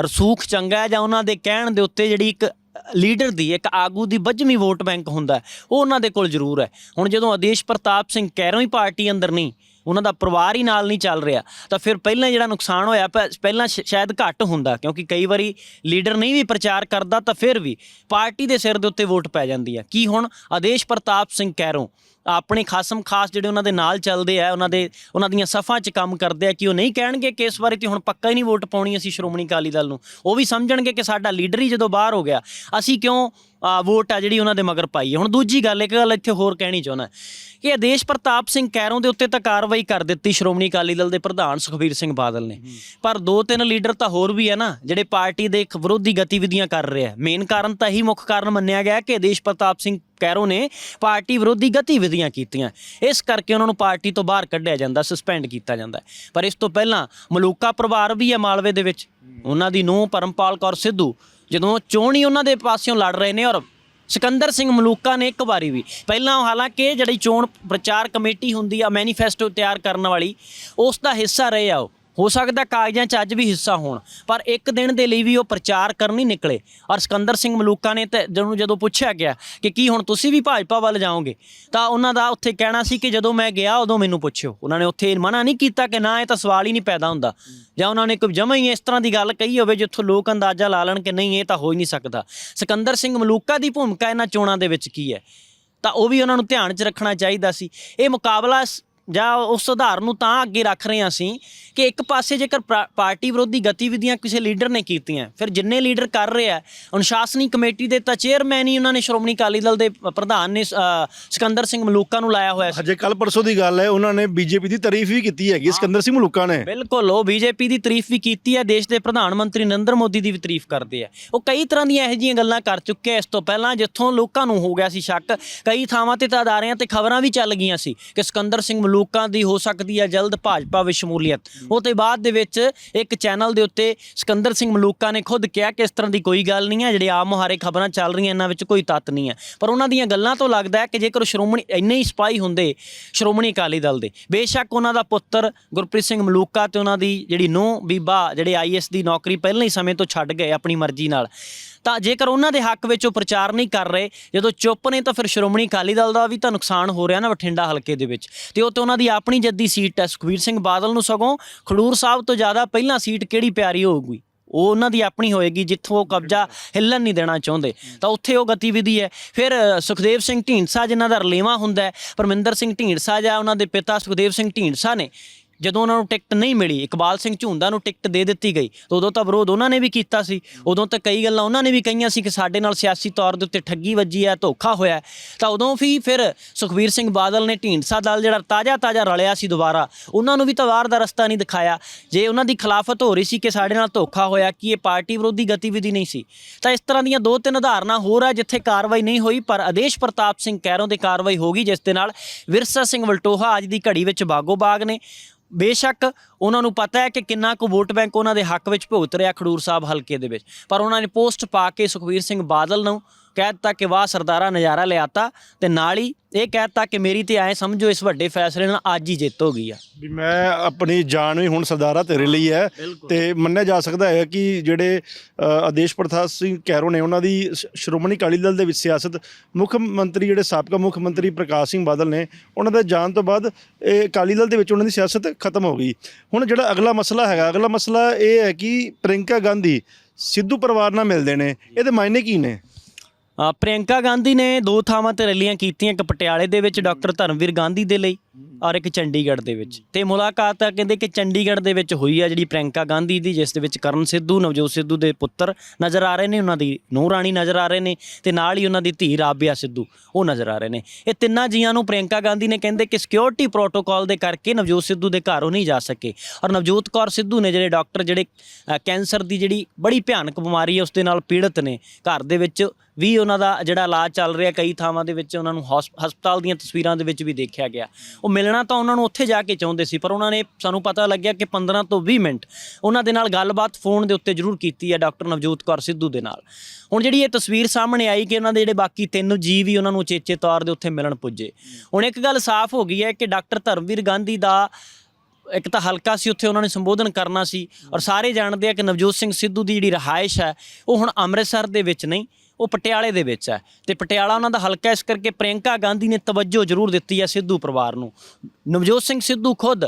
ਰਸੂਖ ਚੰਗਾ ਹੈ ਜਾਂ ਉਹਨਾਂ ਦੇ ਕਹਿਣ ਦੇ ਉੱਤੇ ਜਿਹੜੀ ਇੱਕ ਲੀਡਰ ਦੀ ਇੱਕ ਆਗੂ ਦੀ ਵੱਜਵੀਂ ਵੋਟ ਬੈਂਕ ਹੁੰਦਾ ਉਹ ਉਹਨਾਂ ਦੇ ਕੋਲ ਜ਼ਰੂਰ ਹੈ। ਹੁਣ ਜਦੋਂ ਆਦੇਸ਼ ਪ੍ਰਤਾਪ ਸਿੰਘ ਕਹਿਰੋਂ ਹੀ ਪਾਰਟੀ ਅੰਦਰ ਨਹੀਂ, ਉਹਨਾਂ ਦਾ ਪਰਿਵਾਰ ਹੀ ਨਾਲ ਨਹੀਂ ਚੱਲ ਰਿਹਾ, ਤਾਂ ਫਿਰ ਪਹਿਲਾਂ ਜਿਹੜਾ ਨੁਕਸਾਨ ਹੋਇਆ, ਪ- ਪਹਿਲਾਂ ਸ਼ਾਇਦ ਘੱਟ ਹੁੰਦਾ, ਕਿਉਂਕਿ ਕਈ ਵਾਰੀ ਲੀਡਰ ਨਹੀਂ ਵੀ ਪ੍ਰਚਾਰ ਕਰਦਾ, ਤਾਂ ਫਿਰ ਵੀ ਪਾਰਟੀ ਦੇ ਸਿਰ ਦੇ ਉੱਤੇ ਵੋਟ ਪੈ ਜਾਂਦੀ ਹੈ। ਕੀ ਹੁਣ ਆਦੇਸ਼ ਪ੍ਰਤਾਪ ਸਿੰਘ ਕਹਿਰੋਂ ਆਪਣੇ ਖਾਸਮ ਖਾਸ ਜਿਹੜੇ ਉਹਨਾਂ ਦੇ ਨਾਲ ਚੱਲਦੇ ਆ, ਉਹਨਾਂ ਦੇ, ਉਹਨਾਂ ਦੀਆਂ ਸਫਾਂ 'ਚ ਕੰਮ ਕਰਦੇ ਆ, ਕਿ ਉਹ ਨਹੀਂ ਕਹਿਣਗੇ ਕਿ ਇਸ ਵਾਰੀ ਤੇ ਹੁਣ ਪੱਕਾ ਹੀ ਨਹੀਂ ਵੋਟ ਪਾਉਣੀ ਅਸੀਂ ਸ਼੍ਰੋਮਣੀ ਅਕਾਲੀ ਦਲ ਨੂੰ। ਉਹ ਵੀ ਸਮਝਣਗੇ ਕਿ ਸਾਡਾ ਲੀਡਰ ਹੀ ਜਦੋਂ ਬਾਹਰ ਹੋ ਗਿਆ। ਅਸੀਂ ਕਿਉਂ ਆ, ਵੋਟ ਆ ਜਿਹੜੀ ਉਹਨਾਂ ਦੇ ਮਗਰ ਪਾਈ ਹੈ। ਹੁਣ ਦੂਜੀ ਗੱਲ ਇੱਕ ਗੱਲ ਇੱਥੇ ਹੋਰ ਕਹਿਣੀ ਚਾਹੁੰਦਾ ਕਿ ਆਦੇਸ਼ ਪ੍ਰਤਾਪ ਸਿੰਘ ਕੈਰੋਂ ਦੇ ਉੱਤੇ ਤਾਂ ਕਾਰਵਾਈ ਕਰ ਦਿੱਤੀ ਸ਼੍ਰੋਮਣੀ ਅਕਾਲੀ ਦਲ ਦੇ ਪ੍ਰਧਾਨ ਸੁਖਬੀਰ ਸਿੰਘ ਬਾਦਲ ਨੇ। ਪਰ ਦੋ ਤਿੰਨ ਲੀਡਰ ਤਾਂ ਹੋਰ ਵੀ ਹੈ ਨਾ ਜਿਹੜੇ ਪਾਰਟੀ ਦੇ ਇੱਕ ਵਿਰੋਧੀ ਗਤੀਵਿਧੀਆਂ ਕਰ ਰਹੇ ਆ। ਮੇਨ ਕਾਰਨ ਤਾਂ ਇਹੀ ਮੁੱਖ ਕਾਰਨ ਮੰਨਿਆ ਗਿਆ ਕਿ ਆਦੇਸ਼ ਪ੍ਰਤਾਪ ਸਿੰਘ ਕੈਰੋਂ ਨੇ ਪਾਰਟੀ ਵਿਰੋਧੀ ਗਤੀਵਿਧੀਆਂ ਕੀਤੀਆਂ। ਇਸ ਕਰਕੇ ਉਹਨਾਂ ਨੂੰ ਪਾਰਟੀ ਤੋਂ ਬਾਹਰ ਕੱਢਿਆ ਜਾਂਦਾ ਸਸਪੈਂਡ ਕੀਤਾ ਜਾਂਦਾ। ਪਰ ਇਸ ਤੋਂ ਪਹਿਲਾਂ ਮਲੂਕਾ ਪਰਿਵਾਰ ਵੀ ਹੈ ਮਾਲਵੇ ਦੇ ਵਿੱਚ। ਉਹਨਾਂ ਦੀ ਨੂੰਹ ਪਰਮਪਾਲ ਕੌਰ ਸਿੱਧੂ ਜਦੋਂ ਚੋਣ ਹੀ ਉਹਨਾਂ ਦੇ ਪਾਸਿਓਂ ਲੜ ਰਹੇ ਨੇ ਔਰ ਸਿਕੰਦਰ ਸਿੰਘ ਮਲੂਕਾ ਨੇ ਇੱਕ ਵਾਰੀ ਵੀ, ਪਹਿਲਾਂ ਹਾਲਾਂਕਿ ਜਿਹੜੀ ਚੋਣ ਪ੍ਰਚਾਰ ਕਮੇਟੀ ਹੁੰਦੀ ਆ ਮੈਨੀਫੈਸਟੋ ਤਿਆਰ ਕਰਨ ਵਾਲੀ, ਉਸ ਦਾ ਹਿੱਸਾ ਰਹੇ ਆ ਉਹ। ਹੋ ਸਕਦਾ ਕਾਗਜ਼ਾਂ 'ਚ ਅੱਜ ਵੀ ਹਿੱਸਾ ਹੋਣ, ਪਰ ਇੱਕ ਦਿਨ ਦੇ ਲਈ ਵੀ ਉਹ ਪ੍ਰਚਾਰ ਕਰਨ ਨਹੀਂ ਨਿਕਲੇ। ਔਰ ਸਿਕੰਦਰ ਸਿੰਘ ਮਲੂਕਾ ਨੇ ਤੇ ਜਦੋਂ ਜਦੋਂ ਪੁੱਛਿਆ ਗਿਆ ਕਿ ਕੀ ਹੁਣ ਤੁਸੀਂ ਵੀ ਭਾਜਪਾ ਵੱਲ ਜਾਓਗੇ, ਤਾਂ ਉਹਨਾਂ ਦਾ ਉੱਥੇ ਕਹਿਣਾ ਸੀ ਕਿ ਜਦੋਂ ਮੈਂ ਗਿਆ ਉਦੋਂ ਮੈਨੂੰ ਪੁੱਛਿਓ। ਉਹਨਾਂ ਨੇ ਉੱਥੇ ਮਨਾ ਨਹੀਂ ਕੀਤਾ ਕਿ ਨਾ, ਇਹ ਤਾਂ ਸਵਾਲ ਹੀ ਨਹੀਂ ਪੈਦਾ ਹੁੰਦਾ। ਜਾਂ ਉਹਨਾਂ ਨੇ ਕੋਈ ਜਮਾਂ ਹੀ ਇਸ ਤਰ੍ਹਾਂ ਦੀ ਗੱਲ ਕਹੀ ਹੋਵੇ ਜਿੱਥੋਂ ਲੋਕ ਅੰਦਾਜ਼ਾ ਲਾ ਲੈਣ ਕਿ ਨਹੀਂ, ਇਹ ਤਾਂ ਹੋ ਹੀ ਨਹੀਂ ਸਕਦਾ। ਸਿਕੰਦਰ ਸਿੰਘ ਮਲੂਕਾ ਦੀ ਭੂਮਿਕਾ ਇਹਨਾਂ ਚੋਣਾਂ ਦੇ ਵਿੱਚ ਕੀ ਹੈ? ਤਾਂ ਉਹ ਵੀ ਉਹਨਾਂ ਨੂੰ ਧਿਆਨ 'ਚ ਰੱਖਣਾ ਚਾਹੀਦਾ ਸੀ। ਇਹ ਮੁਕਾਬਲਾ ਸ- ਜਾਂ ਉਸ ਸੁਧਾਰ ਨੂੰ ਤਾਂ ਅੱਗੇ ਰੱਖ ਰਹੇ ਹਾਂ ਅਸੀਂ ਕਿ ਇੱਕ ਪਾਸੇ ਜੇਕਰ ਪਾਰਟੀ ਵਿਰੋਧੀ ਗਤੀਵਿਧੀਆਂ ਕਿਸੇ ਲੀਡਰ ਨੇ ਕੀਤੀਆਂ ਫਿਰ ਜਿੰਨੇ ਲੀਡਰ ਕਰ ਰਹੇ ਆ ਅਨੁਸ਼ਾਸਨੀ ਕਮੇਟੀ ਦੇ ਤਾਂ ਚੇਅਰਮੈਨ ਹੀ ਉਹਨਾਂ ਨੇ ਸ਼੍ਰੋਮਣੀ ਅਕਾਲੀ ਦਲ ਦੇ ਪ੍ਰਧਾਨ ਨੇ ਸਿਕੰਦਰ ਸਿੰਘ ਮਲੂਕਾ ਨੂੰ ਲਾਇਆ ਹੋਇਆ ਸੀ। ਹਜੇ ਕੱਲ ਪਰਸੋਂ ਦੀ ਗੱਲ ਹੈ ਉਹਨਾਂ ਨੇ ਬੀਜੇਪੀ ਦੀ ਤਾਰੀਫ ਵੀ ਕੀਤੀ ਹੈਗੀ ਸਿਕੰਦਰ ਸਿੰਘ ਮਲੂਕਾ ਨੇ। ਬਿਲਕੁਲ ਉਹ ਬੀਜੇਪੀ ਦੀ ਤਾਰੀਫ ਵੀ ਕੀਤੀ ਹੈ ਦੇਸ਼ ਦੇ ਪ੍ਰਧਾਨ ਮੰਤਰੀ ਨਰਿੰਦਰ ਮੋਦੀ ਦੀ ਵੀ ਤਾਰੀਫ ਕਰਦੇ ਆ। ਉਹ ਕਈ ਤਰ੍ਹਾਂ ਦੀਆਂ ਇਹੋ ਜਿਹੀਆਂ ਗੱਲਾਂ ਕਰ ਚੁੱਕੇ ਆ ਇਸ ਤੋਂ ਪਹਿਲਾਂ ਜਿੱਥੋਂ ਲੋਕਾਂ ਨੂੰ ਹੋ ਗਿਆ ਸੀ ਸ਼ੱਕ ਕਈ ਥਾਵਾਂ ਤੇ ਤਾਂ ਅਦਾਰਿਆਂ ਤੇ ਖਬਰਾਂ ਵੀ ਚੱਲ ਗਈਆਂ ਸੀ ਕਿ ਸਿਕੰਦਰ ਸਿੰਘ ਮਲੂਕਾਂ ਦੀ ਹੋ ਸਕਦੀ ਹੈ ਜਲਦ ਭਾਜਪਾ ਵਿੱਚ ਸ਼ਮੂਲੀਅਤ। ਉਹ ਤੇ ਬਾਅਦ ਦੇ ਵਿੱਚ ਇੱਕ ਚੈਨਲ ਦੇ ਉੱਤੇ ਸਿਕੰਦਰ ਸਿੰਘ ਮਲੂਕਾ ਨੇ ਖੁਦ ਕਿਹਾ ਕਿ ਇਸ ਤਰ੍ਹਾਂ ਦੀ ਕੋਈ ਗੱਲ ਨਹੀਂ ਹੈ ਜਿਹੜੇ ਆਮ ਮੁਹਾਰੇ ਖਬਰਾਂ ਚੱਲ ਰਹੀਆਂ ਇਹਨਾਂ ਵਿੱਚ ਕੋਈ ਤੱਤ ਨਹੀਂ ਹੈ। ਪਰ ਉਹਨਾਂ ਦੀਆਂ ਗੱਲਾਂ ਤੋਂ ਲੱਗਦਾ ਹੈ ਕਿ ਜੇਕਰ ਸ਼੍ਰੋਮਣੀ ਇੰਨੇ ਹੀ ਸਪਾਈ ਹੁੰਦੇ ਸ਼੍ਰੋਮਣੀ ਅਕਾਲੀ ਦਲ ਦੇ ਬੇਸ਼ੱਕ ਉਹਨਾਂ ਦਾ ਪੁੱਤਰ ਗੁਰਪ੍ਰੀਤ ਸਿੰਘ ਮਲੂਕਾ ਤੇ ਉਹਨਾਂ ਦੀ ਜਿਹੜੀ ਨੂੰਹ ਬੀਬਾ ਜਿਹੜੇ ਆਈਐਸ ਦੀ ਨੌਕਰੀ ਪਹਿਲਾਂ ਹੀ ਸਮੇਂ ਤੋਂ ਛੱਡ ਗਏ ਆਪਣੀ ਮਰਜ਼ੀ ਨਾਲ। ਤਾਂ ਜੇਕਰ ਉਹਨਾਂ ਦੇ ਹੱਕ ਵਿੱਚ ਉਹ ਪ੍ਰਚਾਰ ਨਹੀਂ ਕਰ ਰਹੇ, ਜਦੋਂ ਚੁੱਪ ਨੇ ਤਾਂ ਫਿਰ ਸ਼੍ਰੋਮਣੀ ਅਕਾਲੀ ਦਲ ਦਾ ਵੀ ਤਾਂ ਨੁਕਸਾਨ ਹੋ ਰਿਹਾ ਨਾ ਬਠਿੰਡਾ ਹਲਕੇ ਦੇ ਵਿੱਚ। ਤੇ ਉਹ ਤੇ ਉਹਨਾਂ ਦੀ ਆਪਣੀ ਜੱਦੀ ਸੀਟ ਹੈ ਸੁਖਬੀਰ ਸਿੰਘ ਬਾਦਲ ਨੂੰ ਸਗੋਂ। ਖਡੂਰ ਸਾਹਿਬ ਤੋਂ ਜ਼ਿਆਦਾ ਪਹਿਲਾਂ ਸੀਟ ਕਿਹੜੀ ਪਿਆਰੀ ਹੋਊਗੀ? ਉਹ ਉਹਨਾਂ ਦੀ ਆਪਣੀ ਹੋਏਗੀ, ਜਿੱਥੋਂ ਉਹ ਕਬਜ਼ਾ ਹਿੱਲਣ ਨਹੀਂ ਦੇਣਾ ਚਾਹੁੰਦੇ। ਤਾਂ ਉੱਥੇ ਉਹ ਗਤੀਵਿਧੀ ਹੈ। ਫਿਰ ਸੁਖਦੇਵ ਸਿੰਘ ਢੀਂਡਸਾ ਜਿਨ੍ਹਾਂ ਦਾ ਰਲੇਵਾ ਹੁੰਦਾ ਹੈ, ਪਰਮਿੰਦਰ ਸਿੰਘ ਢੀਂਡਸਾ ਜਾਂ ਉਹਨਾਂ ਦੇ ਪਿਤਾ ਸੁਖਦੇਵ ਸਿੰਘ ਢੀਂਡਸਾ ਨੇ ਜਦੋਂ ਉਹਨਾਂ ਨੂੰ ਟਿਕਟ ਨਹੀਂ ਮਿਲੀ, ਇਕਬਾਲ ਸਿੰਘ ਝੁੰਦਾ ਨੂੰ ਟਿਕਟ ਦੇ ਦਿੱਤੀ ਗਈ, ਤਾਂ ਉਦੋਂ ਤਾਂ ਵਿਰੋਧ ਉਹਨਾਂ ਨੇ ਵੀ ਕੀਤਾ ਸੀ। ਉਦੋਂ ਤਾਂ ਕਈ ਗੱਲਾਂ ਉਹਨਾਂ ਨੇ ਵੀ ਕਹੀਆਂ ਸੀ ਕਿ ਸਾਡੇ ਨਾਲ ਸਿਆਸੀ ਤੌਰ ਦੇ ਉੱਤੇ ਠੱਗੀ ਵੱਜੀ ਹੈ, ਧੋਖਾ ਹੋਇਆ ਤਾਂ ਉਦੋਂ ਵੀ ਫਿਰ ਸੁਖਬੀਰ ਸਿੰਘ ਬਾਦਲ ਨੇ ਢੀਂਡਸਾ ਦਲ ਜਿਹੜਾ ਤਾਜ਼ਾ ਤਾਜ਼ਾ ਰਲਿਆ ਸੀ ਦੁਬਾਰਾ, ਉਹਨਾਂ ਨੂੰ ਵੀ ਤਾਂ ਵਾਰ ਦਾ ਰਸਤਾ ਨਹੀਂ ਦਿਖਾਇਆ। ਜੇ ਉਹਨਾਂ ਦੀ ਖਿਲਾਫਤ ਹੋ ਰਹੀ ਸੀ ਕਿ ਸਾਡੇ ਨਾਲ ਧੋਖਾ ਹੋਇਆ, ਕਿ ਇਹ ਪਾਰਟੀ ਵਿਰੋਧੀ ਗਤੀਵਿਧੀ ਨਹੀਂ ਸੀ, ਤਾਂ ਇਸ ਤਰ੍ਹਾਂ ਦੀਆਂ ਦੋ ਤਿੰਨ ਉਦਾਹਰਨਾਂ ਹੋਰ ਆ ਜਿੱਥੇ ਕਾਰਵਾਈ ਨਹੀਂ ਹੋਈ, ਪਰ ਆਦੇਸ਼ ਪ੍ਰਤਾਪ ਸਿੰਘ ਕੈਰੋਂ ਦੇ ਕਾਰਵਾਈ ਹੋ ਗਈ, ਜਿਸ ਦੇ ਨਾਲ ਵਿਰਸਾ ਸਿੰਘ ਵਲਟੋਹਾ ਅੱਜ ਦੀ ਘੜੀ ਵਿੱਚ ਬਾਗੋ ਬਾਗ ਨੇ। ਬੇਸ਼ੱਕ ਉਹਨਾਂ ਨੂੰ ਪਤਾ ਹੈ ਕਿ ਕਿੰਨਾ ਕੁ ਵੋਟ ਬੈਂਕ ਉਹਨਾਂ ਦੇ ਹੱਕ ਵਿੱਚ ਭੁਗਤ ਰਿਹਾ ਖਡੂਰ ਸਾਹਿਬ ਹਲਕੇ ਦੇ ਵਿੱਚ। ਪਰ ਉਹਨਾਂ ਨੇ ਪੋਸਟ ਪਾ ਕੇ ਸੁਖਵੀਰ ਸਿੰਘ ਬਾਦਲ ਨੂੰ ਕਹਿ ਦਿੱਤਾ ਕਿ ਵਾਹ ਸਰਦਾਰਾ ਨਜ਼ਾਰਾ ਲਿਆਤਾ ਤੇ ਨਾਲ ਹੀ ਇਹ ਕਹਿ ਦਿੱਤਾ ਕਿ ਮੇਰੀ ਤੇ ਐ ਸਮਝੋ ਇਸ ਵੱਡੇ ਫੈਸਲੇ ਨਾਲ ਅੱਜ ਹੀ ਜਿੱਤ ਹੋ ਗਈ ਆ। ਵੀ ਮੈਂ ਆਪਣੀ ਜਾਨ ਵੀ ਹੁਣ ਸਰਦਾਰਾ ਤੇਰੇ ਲਈ ਹੈ ਤੇ ਮੰਨਿਆ ਜਾ ਸਕਦਾ ਹੈ ਕਿ ਜਿਹੜੇ ਅ, ਆਦੇਸ਼ ਪ੍ਰਤਾਪ ਸਿੰਘ ਕੈਰੋ ਨੇ ਉਹਨਾਂ ਦੀ ਸ਼- ਸ਼੍ਰੋਮਣੀ ਅਕਾਲੀ ਦਲ ਦੇ ਵਿੱਚ ਸਿਆਸਤ ਮੁੱਖ ਮੰਤਰੀ ਜਿਹੜੇ ਸਾਬਕਾ ਮੁੱਖ ਮੰਤਰੀ ਪ੍ਰਕਾਸ਼ ਸਿੰਘ ਬਾਦਲ ਨੇ ਉਹਨਾਂ ਦੇ ਜਾਣ ਤੋਂ ਬਾਅਦ ਇਹ ਅਕਾਲੀ ਦਲ ਦੇ ਵਿੱਚ ਉਹਨਾਂ ਦੀ ਸਿਆਸਤ ਖਤਮ ਹੋ ਗਈ। ਹੁਣ ਜਿਹੜਾ ਅਗਲਾ ਮਸਲਾ ਹੈਗਾ ਅਗਲਾ ਮਸਲਾ ਇਹ ਹੈ ਕਿ ਪ੍ਰਿੰਕਾ ਗਾਂਧੀ ਸਿੱਧੂ ਪਰਿਵਾਰ ਨਾਲ ਮਿਲਦੇ ਨੇ ਇਹਦੇ ਮਾਇਨੇ ਕੀ ਨੇ? ਪ੍ਰਿਯੰਕਾ ਗਾਂਧੀ ਨੇ ਦੋ ਥਾਵਾਂ ਤੇ ਰੈਲੀਆਂ ਕੀਤੀਆਂ, ਇੱਕ ਪਟਿਆਲੇ ਦੇ ਵਿੱਚ ਡਾਕਟਰ ਧਰਮਵੀਰ ਗਾਂਧੀ ਦੇ ਲਈ ਔਰ ਇੱਕ ਚੰਡੀਗੜ੍ਹ ਦੇ ਵਿੱਚ। ਤੇ ਮੁਲਾਕਾਤ ਆ ਕਹਿੰਦੇ ਕਿ ਚੰਡੀਗੜ੍ਹ ਦੇ ਵਿੱਚ ਹੋਈ ਆ ਜਿਹੜੀ ਪ੍ਰਿਯੰਕਾ ਗਾਂਧੀ ਦੀ, ਜਿਸ ਦੇ ਵਿੱਚ ਕਰਨ ਸਿੱਧੂ, ਨਵਜੋਤ ਸਿੱਧੂ ਦੇ ਪੁੱਤਰ ਨਜ਼ਰ ਆ ਰਹੇ ਨੇ, ਉਹਨਾਂ ਦੀ ਨੂੰਹ ਰਾਣੀ ਨਜ਼ਰ ਆ ਰਹੇ ਨੇ, ਤੇ ਨਾਲ ਹੀ ਉਹਨਾਂ ਦੀ ਧੀ ਰਾਬਿਆ ਸਿੱਧੂ, ਉਹ ਨਜ਼ਰ ਆ ਰਹੇ ਨੇ। ਇਹ ਤਿੰਨਾਂ ਜੀਆਂ ਨੂੰ ਪ੍ਰਿਯੰਕਾ ਗਾਂਧੀ ਨੇ ਕਹਿੰਦੇ ਕਿ ਸਿਕਿਉਰਿਟੀ ਪ੍ਰੋਟੋਕਾਲ ਦੇ ਕਰਕੇ ਨਵਜੋਤ ਸਿੱਧੂ ਦੇ ਘਰ ਉਹ ਨਹੀਂ ਜਾ ਸਕੇ। ਔਰ ਨਵਜੋਤ ਕੌਰ ਸਿੱਧੂ ਨੇ ਜਿਹੜੇ ਡਾਕਟਰ, ਜਿਹੜੇ ਕੈਂਸਰ ਦੀ ਜਿਹੜੀ ਬੜੀ ਭਿਆਨਕ ਬਿਮਾਰੀ ਹੈ ਉਸ ਦੇ ਨਾਲ ਪੀੜਤ ਨੇ। ਘਰ ਦੇ ਵਿੱਚ ਵੀ ਉਹਨਾਂ ਦਾ ਜਿਹੜਾ ਇਲਾਜ ਚੱਲ ਰਿਹਾ, ਕਈ ਥਾਵਾਂ ਦੇ ਵਿੱਚ ਉਹਨਾਂ ਨੂੰ ਹੌਸ- ਹਸਪਤਾਲ ਦੀਆਂ ਤਸਵੀਰਾਂ ਦੇ ਵਿੱਚ ਵੀ ਦੇਖਿਆ ਗਿਆ। ਉਹ ਮਿਲਣਾ ਤਾਂ ਉਹਨਾਂ ਨੂੰ ਉੱਥੇ ਜਾ ਕੇ ਚਾਹੁੰਦੇ ਸੀ, ਪਰ ਉਹਨਾਂ ਨੇ ਸਾਨੂੰ ਪਤਾ ਲੱਗਿਆ ਕਿ 15 ਤੋਂ 20 ਮਿੰਟ ਉਹਨਾਂ ਦੇ ਨਾਲ ਗੱਲਬਾਤ ਫੋਨ ਦੇ ਉੱਤੇ ਜ਼ਰੂਰ ਕੀਤੀ ਹੈ ਡਾਕਟਰ ਨਵਜੋਤ ਕੌਰ ਸਿੱਧੂ ਦੇ ਨਾਲ। ਹੁਣ ਜਿਹੜੀ ਇਹ ਤਸਵੀਰ ਸਾਹਮਣੇ ਆਈ ਕਿ ਉਹਨਾਂ ਦੇ ਜਿਹੜੇ ਬਾਕੀ ਤਿੰਨ ਜੀਵ ਵੀ ਉਹਨਾਂ ਨੂੰ ਚੇਚੇ ਤੌਰ ਦੇ ਉੱਥੇ ਮਿਲਣ ਪੁੱਜੇ। ਹੁਣ ਇੱਕ ਗੱਲ ਸਾਫ਼ ਹੋ ਗਈ ਹੈ ਕਿ ਡਾਕਟਰ ਧਰਮਵੀਰ ਗਾਂਧੀ ਦਾ ਇੱਕ ਤਾਂ ਹਲਕਾ ਸੀ, ਉੱਥੇ ਉਹਨਾਂ ਨੇ ਸੰਬੋਧਨ ਕਰਨਾ ਸੀ ਔਰ ਸਾਰੇ ਜਾਣਦੇ ਆ ਕਿ ਨਵਜੋਤ ਸਿੰਘ ਸਿੱਧੂ ਦੀ ਜਿਹੜੀ ਰਹਾਇਸ਼ ਹੈ, ਉਹ ਹੁਣ ਅੰਮ੍ਰਿਤਸਰ ਦੇ ਵਿੱਚ ਨਹੀਂ ਉਹ ਪਟਿਆਲੇ ਦੇ ਵਿੱਚ ਹੈ। ਤੇ ਪਟਿਆਲਾ ਉਹਨਾਂ ਦਾ ਹਲਕਾ ਇਸ ਕਰਕੇ ਪ੍ਰਿਯੰਕਾ ਗਾਂਧੀ ਨੇ ਤਵੱਜੋ ਜ਼ਰੂਰ ਦਿੱਤੀ ਹੈ ਸਿੱਧੂ ਪਰਿਵਾਰ ਨੂੰ। ਨਵਜੋਤ ਸਿੰਘ ਸਿੱਧੂ ਖੁਦ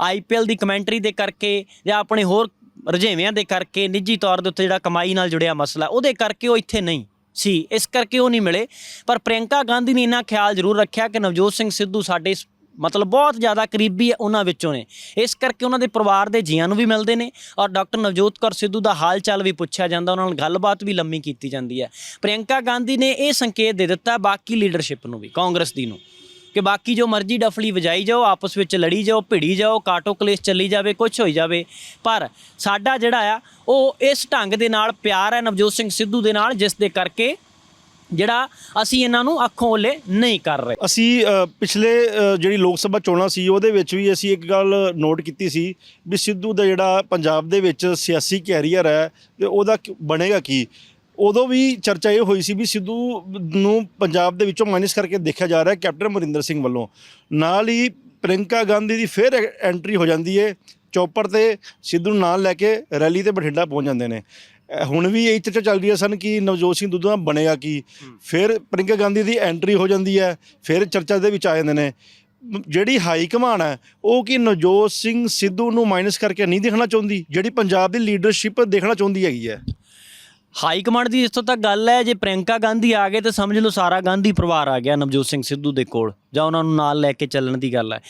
ਆਈਪੀਐਲ ਦੀ ਕਮੈਂਟਰੀ ਦੇ ਕਰਕੇ ਜਾਂ ਆਪਣੇ ਹੋਰ ਰੁਝੇਵਿਆਂ ਦੇ ਕਰਕੇ ਨਿੱਜੀ ਤੌਰ ਦੇ ਉੱਤੇ ਜਿਹੜਾ ਕਮਾਈ ਨਾਲ ਜੁੜਿਆ ਮਸਲਾ, ਉਹਦੇ ਕਰਕੇ ਉਹ ਇੱਥੇ ਨਹੀਂ ਸੀ। ਇਸ ਕਰਕੇ ਉਹ ਨਹੀਂ ਮਿਲੇ। ਪਰ ਪ੍ਰਿਯੰਕਾ ਗਾਂਧੀ ਨੇ ਇਹਨਾਂ ਖਿਆਲ ਜ਼ਰੂਰ ਰੱਖਿਆ ਕਿ ਨਵਜੋਤ ਸਿੰਘ ਸਿੱਧੂ ਸਾਡੇ ਮਤਲਬ ਬਹੁਤ ਜ਼ਿਆਦਾ ਕਰੀਬੀ ਉਹਨਾਂ ਵਿੱਚੋਂ ਨੇ। ਇਸ ਕਰਕੇ ਉਹਨਾਂ ਦੇ ਪਰਿਵਾਰ ਦੇ ਜੀਆਂ ਨੂੰ ਵੀ ਮਿਲਦੇ ਨੇ ਔਰ ਡਾਕਟਰ ਨਵਜੋਤ ਕੌਰ ਸਿੱਧੂ ਦਾ ਹਾਲ ਚਾਲ ਵੀ ਪੁੱਛਿਆ ਜਾਂਦਾ, ਉਹਨਾਂ ਨਾਲ ਗੱਲਬਾਤ ਵੀ ਲੰਮੀ ਕੀਤੀ ਜਾਂਦੀ ਹੈ। ਪ੍ਰਿਯੰਕਾ ਗਾਂਧੀ ਨੇ ਇਹ ਸੰਕੇਤ ਦੇ ਦਿੱਤਾ ਬਾਕੀ ਲੀਡਰਸ਼ਿਪ ਨੂੰ ਵੀ, ਕਾਂਗਰਸ ਦੀ ਨੂੰ, ਕਿ ਬਾਕੀ ਜੋ ਮਰਜ਼ੀ ਡਫਲੀ ਵਜਾਈ ਜਾਓ, ਆਪਸ ਵਿੱਚ ਲੜੀ ਜਾਓ, ਭਿੜੀ ਜਾਓ, ਕਾਟੋ ਕਲੇਸ਼ ਚੱਲੀ ਜਾਵੇ ਕੁਝ ਹੋਈ ਜਾਵੇ, ਪਰ ਸਾਡਾ ਜਿਹੜਾ ਆ, ਉਹ ਇਸ ਢੰਗ ਦੇ ਨਾਲ ਪਿਆਰ ਹੈ ਨਵਜੋਤ ਸਿੰਘ ਸਿੱਧੂ ਦੇ ਨਾਲ, ਜਿਸ ਦੇ ਕਰਕੇ ਜਿਹੜਾ ਅਸੀਂ ਇਹਨਾਂ ਨੂੰ ਅੱਖੋਂ ਓਲੇ ਨਹੀਂ ਕਰ ਰਹੇ। ਅਸੀਂ ਪਿਛਲੇ ਜਿਹੜੀ ਲੋਕ ਸਭਾ ਚੋਣਾਂ ਸੀ, ਉਹਦੇ ਵਿੱਚ ਵੀ ਅਸੀਂ ਇੱਕ ਗੱਲ ਨੋਟ ਕੀਤੀ ਸੀ ਵੀ ਸਿੱਧੂ ਦਾ ਜਿਹੜਾ ਪੰਜਾਬ ਦੇ ਵਿੱਚ ਸਿਆਸੀ ਕੈਰੀਅਰ ਹੈ ਤੇ ਉਹਦਾ ਬਣੇਗਾ ਕੀ? ਉਦੋਂ ਵੀ ਚਰਚਾ ਇਹ ਹੋਈ ਸੀ ਵੀ ਸਿੱਧੂ ਨੂੰ ਪੰਜਾਬ ਦੇ ਵਿੱਚੋਂ ਮਾਈਨਸ ਕਰਕੇ ਦੇਖਿਆ ਜਾ ਰਿਹਾ ਕੈਪਟਨ ਅਮਰਿੰਦਰ ਸਿੰਘ ਵੱਲੋਂ। ਨਾਲ ਹੀ ਪ੍ਰਿੰਕਾ ਗਾਂਧੀ ਦੀ ਫਿਰ ਐਂਟਰੀ ਹੋ ਜਾਂਦੀ ਹੈ ਚੌਪਰ ਤੇ ਸਿੱਧੂ ਨੂੰ ਨਾਲ ਲੈ ਕੇ ਰੈਲੀ ਤੇ ਬਠਿੰਡਾ ਪਹੁੰਚ ਜਾਂਦੇ ਨੇ। ਹੁਣ ਵੀ ਇਹ ਚਰਚਾ ਚੱਲ ਰਹੀ ਹੈ ਸਨ ਕਿ ਨਵਜੋਤ ਸਿੰਘ ਦੁੱਧਾ ਬਣੇਗਾ ਕੀ। ਫਿਰ ਪ੍ਰਿੰਕਾ ਗਾਂਧੀ ਦੀ ਐਂਟਰੀ ਹੋ ਜਾਂਦੀ ਹੈ ਫਿਰ ਚਰਚਾ ਦੇ ਵਿੱਚ ਆ ਜਾਂਦੇ ਨੇ। ਮ- ਜਿਹੜੀ ਹਾਈ ਕਮਾਨ ਹੈ ਉਹ ਕਿ ਨਵਜੋਤ ਸਿੰਘ ਸਿੱਧੂ ਨੂੰ ਮਾਈਨਸ ਕਰਕੇ ਨਹੀਂ ਦੇਖਣਾ ਚਾਹੁੰਦੀ? ਜਿਹੜੀ ਪੰਜਾਬ ਦੀ ਲੀਡਰਸ਼ਿਪ ਦੇਖਣਾ ਚਾਹੁੰਦੀ ਹੈਗੀ ਹੈ। ਹਾਈ ਕਮਾਂਡ ਦੀ ਜਿੱਥੋਂ ਤੱਕ ਗੱਲ ਹੈ, ਜੇ ਪ੍ਰਿਯੰਕਾ ਗਾਂਧੀ ਆ ਗਏ ਤਾਂ ਸਮਝ ਲਓ ਸਾਰਾ ਗਾਂਧੀ ਪਰਿਵਾਰ ਆ ਗਿਆ ਨਵਜੋਤ ਸਿੰਘ ਸਿੱਧੂ ਦੇ ਕੋਲ, ਜਾਂ ਉਹਨਾਂ ਨੂੰ ਨਾਲ ਲੈ ਕੇ ਚੱਲਣ ਦੀ ਗੱਲ ਹੈ।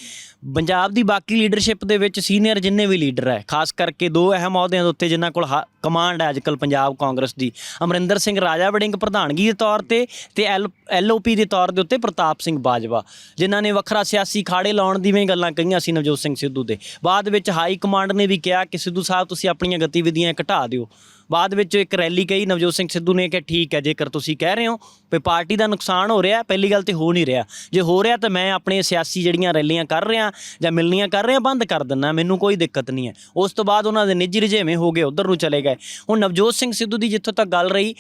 ਪੰਜਾਬ ਦੀ ਬਾਕੀ ਲੀਡਰਸ਼ਿਪ ਦੇ ਵਿੱਚ ਸੀਨੀਅਰ ਜਿੰਨੇ ਵੀ ਲੀਡਰ ਹੈ, ਖਾਸ ਕਰਕੇ ਦੋ ਅਹਿਮ ਅਹੁਦਿਆਂ ਦੇ ਉੱਤੇ ਜਿਨ੍ਹਾਂ ਕੋਲ ਹਾ- ਕਮਾਂਡ ਹੈ ਅੱਜਕੱਲ ਪੰਜਾਬ ਕਾਂਗਰਸ ਦੀ, ਅਮਰਿੰਦਰ ਸਿੰਘ ਰਾਜਾ ਵੜਿੰਗ ਪ੍ਰਧਾਨਗੀ ਦੇ ਤੌਰ ਤੇ ਤੇ ਐਲਓਪੀ ਦੇ ਤੌਰ ਦੇ ਉੱਤੇ ਪ੍ਰਤਾਪ ਸਿੰਘ ਬਾਜਵਾ, ਜਿਨ੍ਹਾਂ ਨੇ ਵੱਖਰਾ ਸਿਆਸੀ ਖਾੜੇ ਲਾਉਣ ਦੀ ਵੀ ਗੱਲਾਂ ਕਹੀਆਂ ਸੀ ਨਵਜੋਤ ਸਿੰਘ ਸਿੱਧੂ ਦੇ। ਬਾਅਦ ਵਿੱਚ ਹਾਈ ਕਮਾਂਡ ਨੇ ਵੀ ਕਿਹਾ ਕਿ ਸਿੱਧੂ ਸਾਹਿਬ, ਤੁਸੀਂ ਆਪਣੀਆਂ ਗਤੀਵਿਧੀਆਂ ਘਟਾ ਦਿਓ। ਬਾਅਦ ਵਿੱਚ ਇੱਕ ਰੈਲੀ ਕਹੀ, ਨਵਜੋਤ ਸਿੰਘ ਸਿੱਧੂ ਨੇ ਕਿ ਠੀਕ ਹੈ, ਜੇਕਰ ਤੁਸੀਂ ਕਹਿ ਰਹੇ ਹੋ ਵੀ ਪਾਰਟੀ ਦਾ ਨੁਕਸਾਨ ਹੋ ਰਿਹਾ ਪਹਿਲੀ ਗੱਲ ਤੇ ਹੋ ਨਹੀਂ ਰਿਹਾ। ਜੇ ਹੋ ਰਿਹਾ ਤਾਂ ਮੈਂ ਆਪਣੇ ਸਿਆਸੀ ਜਿਹੜੀਆਂ ਰੈਲੀਆਂ ਕਰ ਰਿਹਾ ਜਾਂ ਮਿਲਣੀਆਂ ਕਰ ਰਿਹਾ, ਬੰਦ ਕਰ ਦਿੰਨਾ ਮੈਨੂੰ ਕੋਈ ਦਿੱਕਤ ਨਹੀਂ ਹੈ। ਉਸ ਤੋਂ ਬਾਅਦ ਉਹਨਾਂ ਦੇ ਨਿੱਜੀ ਰੁਝੇਵੇਂ ਹੋ ਗਏ, ਉਧਰ ਨੂੰ ਚਲੇ ਗਏ। ਹੁਣ ਨਵਜੋਤ ਸਿੰਘ ਸਿੱਧੂ ਦੀ ਜਿੱਥੋਂ ਤੱਕ ਗੱਲ ਰਹੀ,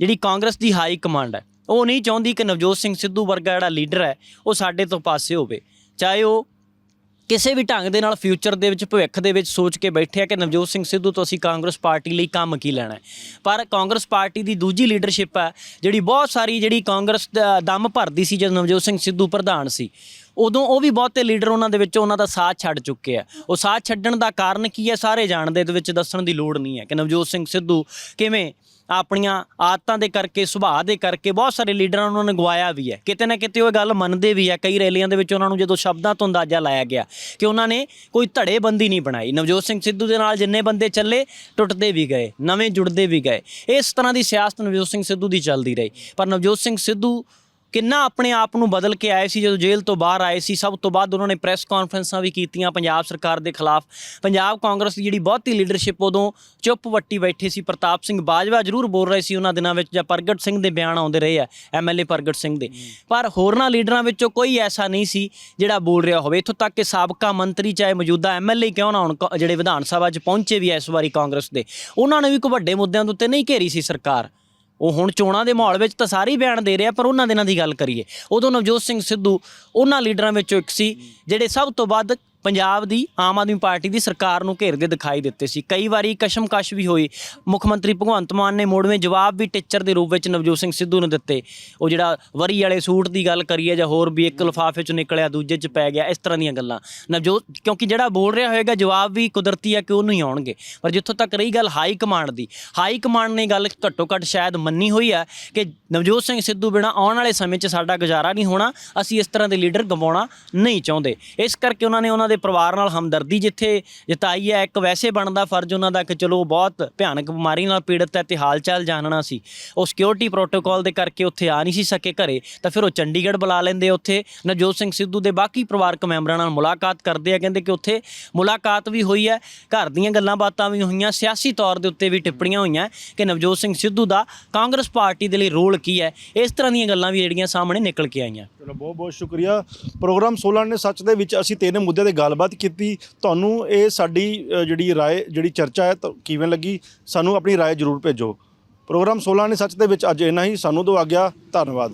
ਜਿਹੜੀ ਕਾਂਗਰਸ ਦੀ ਹਾਈ ਕਮਾਂਡ ਹੈ, ਉਹ ਨਹੀਂ ਚਾਹੁੰਦੀ ਕਿ ਨਵਜੋਤ ਸਿੰਘ ਸਿੱਧੂ ਵਰਗਾ ਜਿਹੜਾ ਲੀਡਰ ਹੈ, ਉਹ ਸਾਡੇ ਤੋਂ ਪਾਸੇ ਹੋਵੇ। ਚਾਹੇ ਉਹ ਕਿਸੇ ਵੀ ਢੰਗ ਦੇ ਨਾਲ ਫਿਊਚਰ ਦੇ ਵਿੱਚ, ਭਵਿੱਖ ਦੇ ਵਿੱਚ ਸੋਚ ਕੇ ਬੈਠੇ ਆ ਕਿ ਨਵਜੋਤ ਸਿੰਘ ਸਿੱਧੂ ਤੋਂ ਅਸੀਂ ਕਾਂਗਰਸ ਪਾਰਟੀ ਲਈ ਕੰਮ ਕੀ ਲੈਣਾ ਪਰ ਕਾਂਗਰਸ ਪਾਰਟੀ ਦੀ ਦੂਜੀ ਲੀਡਰਸ਼ਿਪ ਹੈ ਜਿਹੜੀ ਬਹੁਤ ਸਾਰੀ ਜਿਹੜੀ ਕਾਂਗਰਸ ਦਮ ਭਰਦੀ ਸੀ ਜਦੋਂ ਨਵਜੋਤ ਸਿੰਘ ਸਿੱਧੂ ਪ੍ਰਧਾਨ ਸੀ, ਉਦੋਂ ਉਹ ਵੀ ਬਹੁਤੇ ਲੀਡਰ ਉਹਨਾਂ ਦੇ ਵਿੱਚ ਉਹਨਾਂ ਦਾ ਸਾਥ ਛੱਡ ਚੁੱਕੇ ਆ। ਉਹ ਸਾਥ ਛੱਡਣ ਦਾ ਕਾਰਨ ਕੀ ਹੈ, ਸਾਰੇ ਜਾਣਦੇ, ਇਹਦੇ ਵਿੱਚ ਦੱਸਣ ਦੀ ਲੋੜ ਨਹੀਂ ਹੈ ਕਿ ਨਵਜੋਤ ਸਿੰਘ ਸਿੱਧੂ ਕਿਵੇਂ ਆਪਣੀਆਂ ਆਦਤਾਂ ਦੇ ਕਰਕੇ, ਸੁਭਾਅ ਦੇ ਕਰਕੇ ਬਹੁਤ ਸਾਰੇ ਲੀਡਰਾਂ ਨੂੰ ਉਹਨਾਂ ਨੇ ਗਵਾਇਆ ਵੀ ਹੈ। ਕਿਤੇ ਨਾ ਕਿਤੇ ਉਹ ਗੱਲ ਮੰਨਦੇ ਵੀ ਹੈ। ਕਈ ਰੈਲੀਆਂ ਦੇ ਵਿੱਚ ਉਹਨਾਂ ਨੂੰ ਜਦੋਂ ਸ਼ਬਦਾਂ ਤੋਂ ਅੰਦਾਜ਼ਾ ਲਾਇਆ ਗਿਆ ਕਿ ਉਹਨਾਂ ਨੇ ਕੋਈ ਧੜੇਬੰਦੀ ਨਹੀਂ ਬਣਾਈ। ਨਵਜੋਤ ਸਿੰਘ ਸਿੱਧੂ ਦੇ ਨਾਲ ਜਿੰਨੇ ਬੰਦੇ ਚੱਲੇ, ਟੁੱਟਦੇ ਵੀ ਗਏ, ਨਵੇਂ ਜੁੜਦੇ ਵੀ ਗਏ। ਇਸ ਤਰ੍ਹਾਂ ਦੀ ਸਿਆਸਤ ਨਵਜੋਤ ਸਿੰਘ ਸਿੱਧੂ ਦੀ ਚੱਲਦੀ ਰਹੀ। ਪਰ ਨਵਜੋਤ ਸਿੰਘ ਸਿੱਧੂ ਕਿੰਨਾ ਆਪਣੇ ਆਪ ਨੂੰ ਬਦਲ ਕੇ ਆਏ ਸੀ ਜਦੋਂ ਜੇਲ੍ਹ ਤੋਂ ਬਾਹਰ ਆਏ ਸੀ? ਸਭ ਤੋਂ ਬਾਅਦ ਉਹਨਾਂ ਨੇ ਪ੍ਰੈਸ ਕਾਨਫਰੰਸਾਂ ਵੀ ਕੀਤੀਆਂ ਪੰਜਾਬ ਸਰਕਾਰ ਦੇ ਖਿਲਾਫ। ਪੰਜਾਬ ਕਾਂਗਰਸ ਦੀ ਜਿਹੜੀ ਬਹੁਤੀ ਲੀਡਰਸ਼ਿਪ ਉਦੋਂ ਚੁੱਪ ਵੱਟੀ ਬੈਠੇ ਸੀ। ਪ੍ਰਤਾਪ ਸਿੰਘ ਬਾਜਵਾ ਜ਼ਰੂਰ ਬੋਲ ਰਹੇ ਸੀ ਉਹਨਾਂ ਦਿਨਾਂ ਵਿੱਚ ਜਾਂ ਪ੍ਰਗਟ ਸਿੰਘ ਦੇ ਬਿਆਨ ਆਉਂਦੇ ਰਹੇ ਆ ਐਮਐਲਏ ਪ੍ਰਗਟ ਸਿੰਘ ਦੇ। ਪਰ ਹੋਰਨਾਂ ਲੀਡਰਾਂ ਵਿੱਚੋਂ ਕੋਈ ਐਸਾ ਨਹੀਂ ਸੀ ਜਿਹੜਾ ਬੋਲ ਰਿਹਾ ਹੋਵੇ। ਇੱਥੋਂ ਤੱਕ ਕਿ ਸਾਬਕਾ ਮੰਤਰੀ ਚਾਹੇ ਮੌਜੂਦਾ ਐਮਐਲਏ ਕਿਉਂ ਨਾ ਹੋਣ ਕ- ਜਿਹੜੇ ਵਿਧਾਨ ਸਭਾ 'ਚ ਪਹੁੰਚੇ ਵੀ ਇਸ ਵਾਰੀ ਕਾਂਗਰਸ ਦੇ। ਉਹਨਾਂ ਨੇ ਵੀ ਕੋਈ ਵੱਡੇ ਮੁੱਦਿਆਂ ਦੇ ਉੱਤੇ ਨਹੀਂ ਘੇਰੀ ਸੀ ਸਰਕਾਰ। ਉਹ ਹੁਣ ਚੋਣਾਂ ਦੇ ਮਾਹੌਲ ਵਿੱਚ ਤਾਂ ਸਾਰੇ ਹੀ ਬਿਆਨ ਦੇ ਰਿਹਾ, ਪਰ ਉਹਨਾਂ ਦਿਨਾਂ ਦੀ ਗੱਲ ਕਰੀਏ। ਉਦੋਂ ਨਵਜੋਤ ਸਿੰਘ ਸਿੱਧੂ ਉਹਨਾਂ ਲੀਡਰਾਂ ਵਿੱਚੋਂ ਇੱਕ ਸੀ, ਜਿਹੜੇ ਸਭ ਤੋਂ ਵੱਧ ਪੰਜਾਬ ਦੀ ਆਮ ਆਦਮੀ ਪਾਰਟੀ ਦੀ ਸਰਕਾਰ ਨੂੰ ਘੇਰਦੇ ਦਿਖਾਈ ਦਿੱਤੇ ਸੀ। ਕਈ ਵਾਰੀ ਕਸ਼ਮਕਸ਼ ਵੀ ਹੋਈ। ਮੁੱਖ ਮੰਤਰੀ ਭਗਵੰਤ ਮਾਨ ਨੇ ਮੋੜਵੇਂ ਜਵਾਬ ਵੀ ਟੀਚਰ ਦੇ ਰੂਪ ਵਿੱਚ ਨਵਜੋਤ ਸਿੰਘ ਸਿੱਧੂ ਨੂੰ ਦਿੱਤੇ। ਉਹ ਜਿਹੜਾ ਵਰੀ ਵਾਲੇ ਸੂਟ ਦੀ ਗੱਲ ਕਰੀਏ ਜਾਂ ਹੋਰ ਵੀ ਇੱਕ ਲਿਫਾਫੇ ਚ ਨਿਕਲਿਆ, ਦੂਜੇ ਚ ਪੈ ਗਿਆ, ਇਸ ਤਰ੍ਹਾਂ ਦੀਆਂ ਗੱਲਾਂ। ਨਵਜੋਤ, ਕਿਉਂਕਿ ਜਿਹੜਾ ਬੋਲ ਰਿਹਾ ਹੋਏਗਾ, ਜਵਾਬ ਵੀ ਕੁਦਰਤੀ ਹੈ ਕਿ ਉਹਨੂੰ ਹੀ ਆਉਣਗੇ। ਪਰ ਜਿੱਥੋਂ ਤੱਕ ਰਹੀ ਗੱਲ ਹਾਈ ਕਮਾਂਡ ਦੀ, ਹਾਈ ਕਮਾਂਡ ਨੇ ਗੱਲ ਘੱਟੋ ਘੱਟ ਸ਼ਾਇਦ ਮੰਨੀ ਹੋਈ ਹੈ ਕਿ ਨਵਜੋਤ ਸਿੰਘ ਸਿੱਧੂ ਬਿਨਾ ਆਉਣ ਵਾਲੇ ਸਮੇਂ 'ਚ ਸਾਡਾ ਗੁਜ਼ਾਰਾ ਨਹੀਂ ਹੋਣਾ, ਅਸੀਂ ਇਸ ਤਰ੍ਹਾਂ ਦੇ ਲੀਡਰ ਗਵਾਉਣਾ ਨਹੀਂ ਚਾਹੁੰਦੇ। ਇਸ ਕਰਕੇ ਉਹਨਾਂ ਨੇ ਉਹਨਾਂ ਦੇ ਪਰਿਵਾਰ ਨਾਲ ਹਮਦਰਦੀ ਜਿੱਥੇ ਜਤਾਈ ਹੈ, ਇੱਕ ਵੈਸੇ ਬਣਦਾ ਫਰਜ਼ ਉਹਨਾਂ ਦਾ ਕਿ ਚਲੋ ਬਹੁਤ ਭਿਆਨਕ ਬਿਮਾਰੀ ਨਾਲ ਪੀੜਤ ਹੈ ਤੇ ਹਾਲ ਚਾਲ ਜਾਣਨਾ ਸੀ। ਉਹ ਸਿਕਿਉਰਿਟੀ ਪ੍ਰੋਟੋਕਾਲ ਦੇ ਕਰਕੇ ਉੱਥੇ ਆ ਨਹੀਂ ਸੀ ਸਕੇ ਘਰੇ, ਤਾਂ ਫਿਰ ਉਹ ਚੰਡੀਗੜ੍ਹ ਬੁਲਾ ਲੈਂਦੇ ਉੱਥੇ। ਨਵਜੋਤ ਸਿੰਘ ਸਿੱਧੂ ਦੇ ਬਾਕੀ ਪਰਿਵਾਰਕ ਮੈਂਬਰਾਂ ਨਾਲ ਮੁਲਾਕਾਤ ਕਰਦੇ ਆ, ਕਹਿੰਦੇ ਕਿ ਉੱਥੇ ਮੁਲਾਕਾਤ ਵੀ ਹੋਈ ਹੈ। ਘਰ ਦੀਆਂ ਗੱਲਾਂ ਬਾਤਾਂ ਵੀ ਹੋਈਆਂ, ਸਿਆਸੀ ਤੌਰ ਦੇ ਉੱਤੇ ਵੀ ਟਿੱਪਣੀਆਂ ਹੋਈਆਂ ਕਿ ਨਵਜੋਤ ਸਿੰਘ ਸਿੱਧੂ ਦਾ ਕਾਂਗਰਸ ਪਾਰਟੀ ਦੇ ਲਈ ਰੋਲ ਕੀ ਹੈ। ਇਸ ਤਰ੍ਹਾਂ ਦੀਆਂ ਗੱਲਾਂ ਵੀ ਜਿਹੜੀਆਂ ਸਾਹਮਣੇ ਨਿਕਲ ਕੇ ਆਈਆਂ। ਚਲੋ ਬਹੁਤ ਬਹੁਤ ਸ਼ੁਕਰੀਆ। ਪ੍ਰੋਗਰਾਮ 16 ਨੇ ਸੱਚ ਦੇ ਵਿੱਚ ਅਸੀਂ ਤਿੰਨ ਮੁੱਦੇ ਤੇ ਗੱਲਬਾਤ ਕੀਤੀ, ਤੁਹਾਨੂੰ ਇਹ ਸਾਡੀ ਜਿਹੜੀ ਰਾਏ, ਜਿਹੜੀ ਚਰਚਾ ਹੈ, ਤਾਂ ਕਿਵੇਂ ਲੱਗੀ? ਸਾਨੂੰ ਆਪਣੀ ਰਾਏ ਜ਼ਰੂਰ ਭੇਜੋ। ਪ੍ਰੋਗਰਾਮ 16 ਨੇ ਸੱਚ ਦੇ ਵਿੱਚ ਅੱਜ ਇੰਨਾ ਹੀ। ਸਾਨੂੰ ਦੋ ਆ ਗਿਆ ਧੰਨਵਾਦ।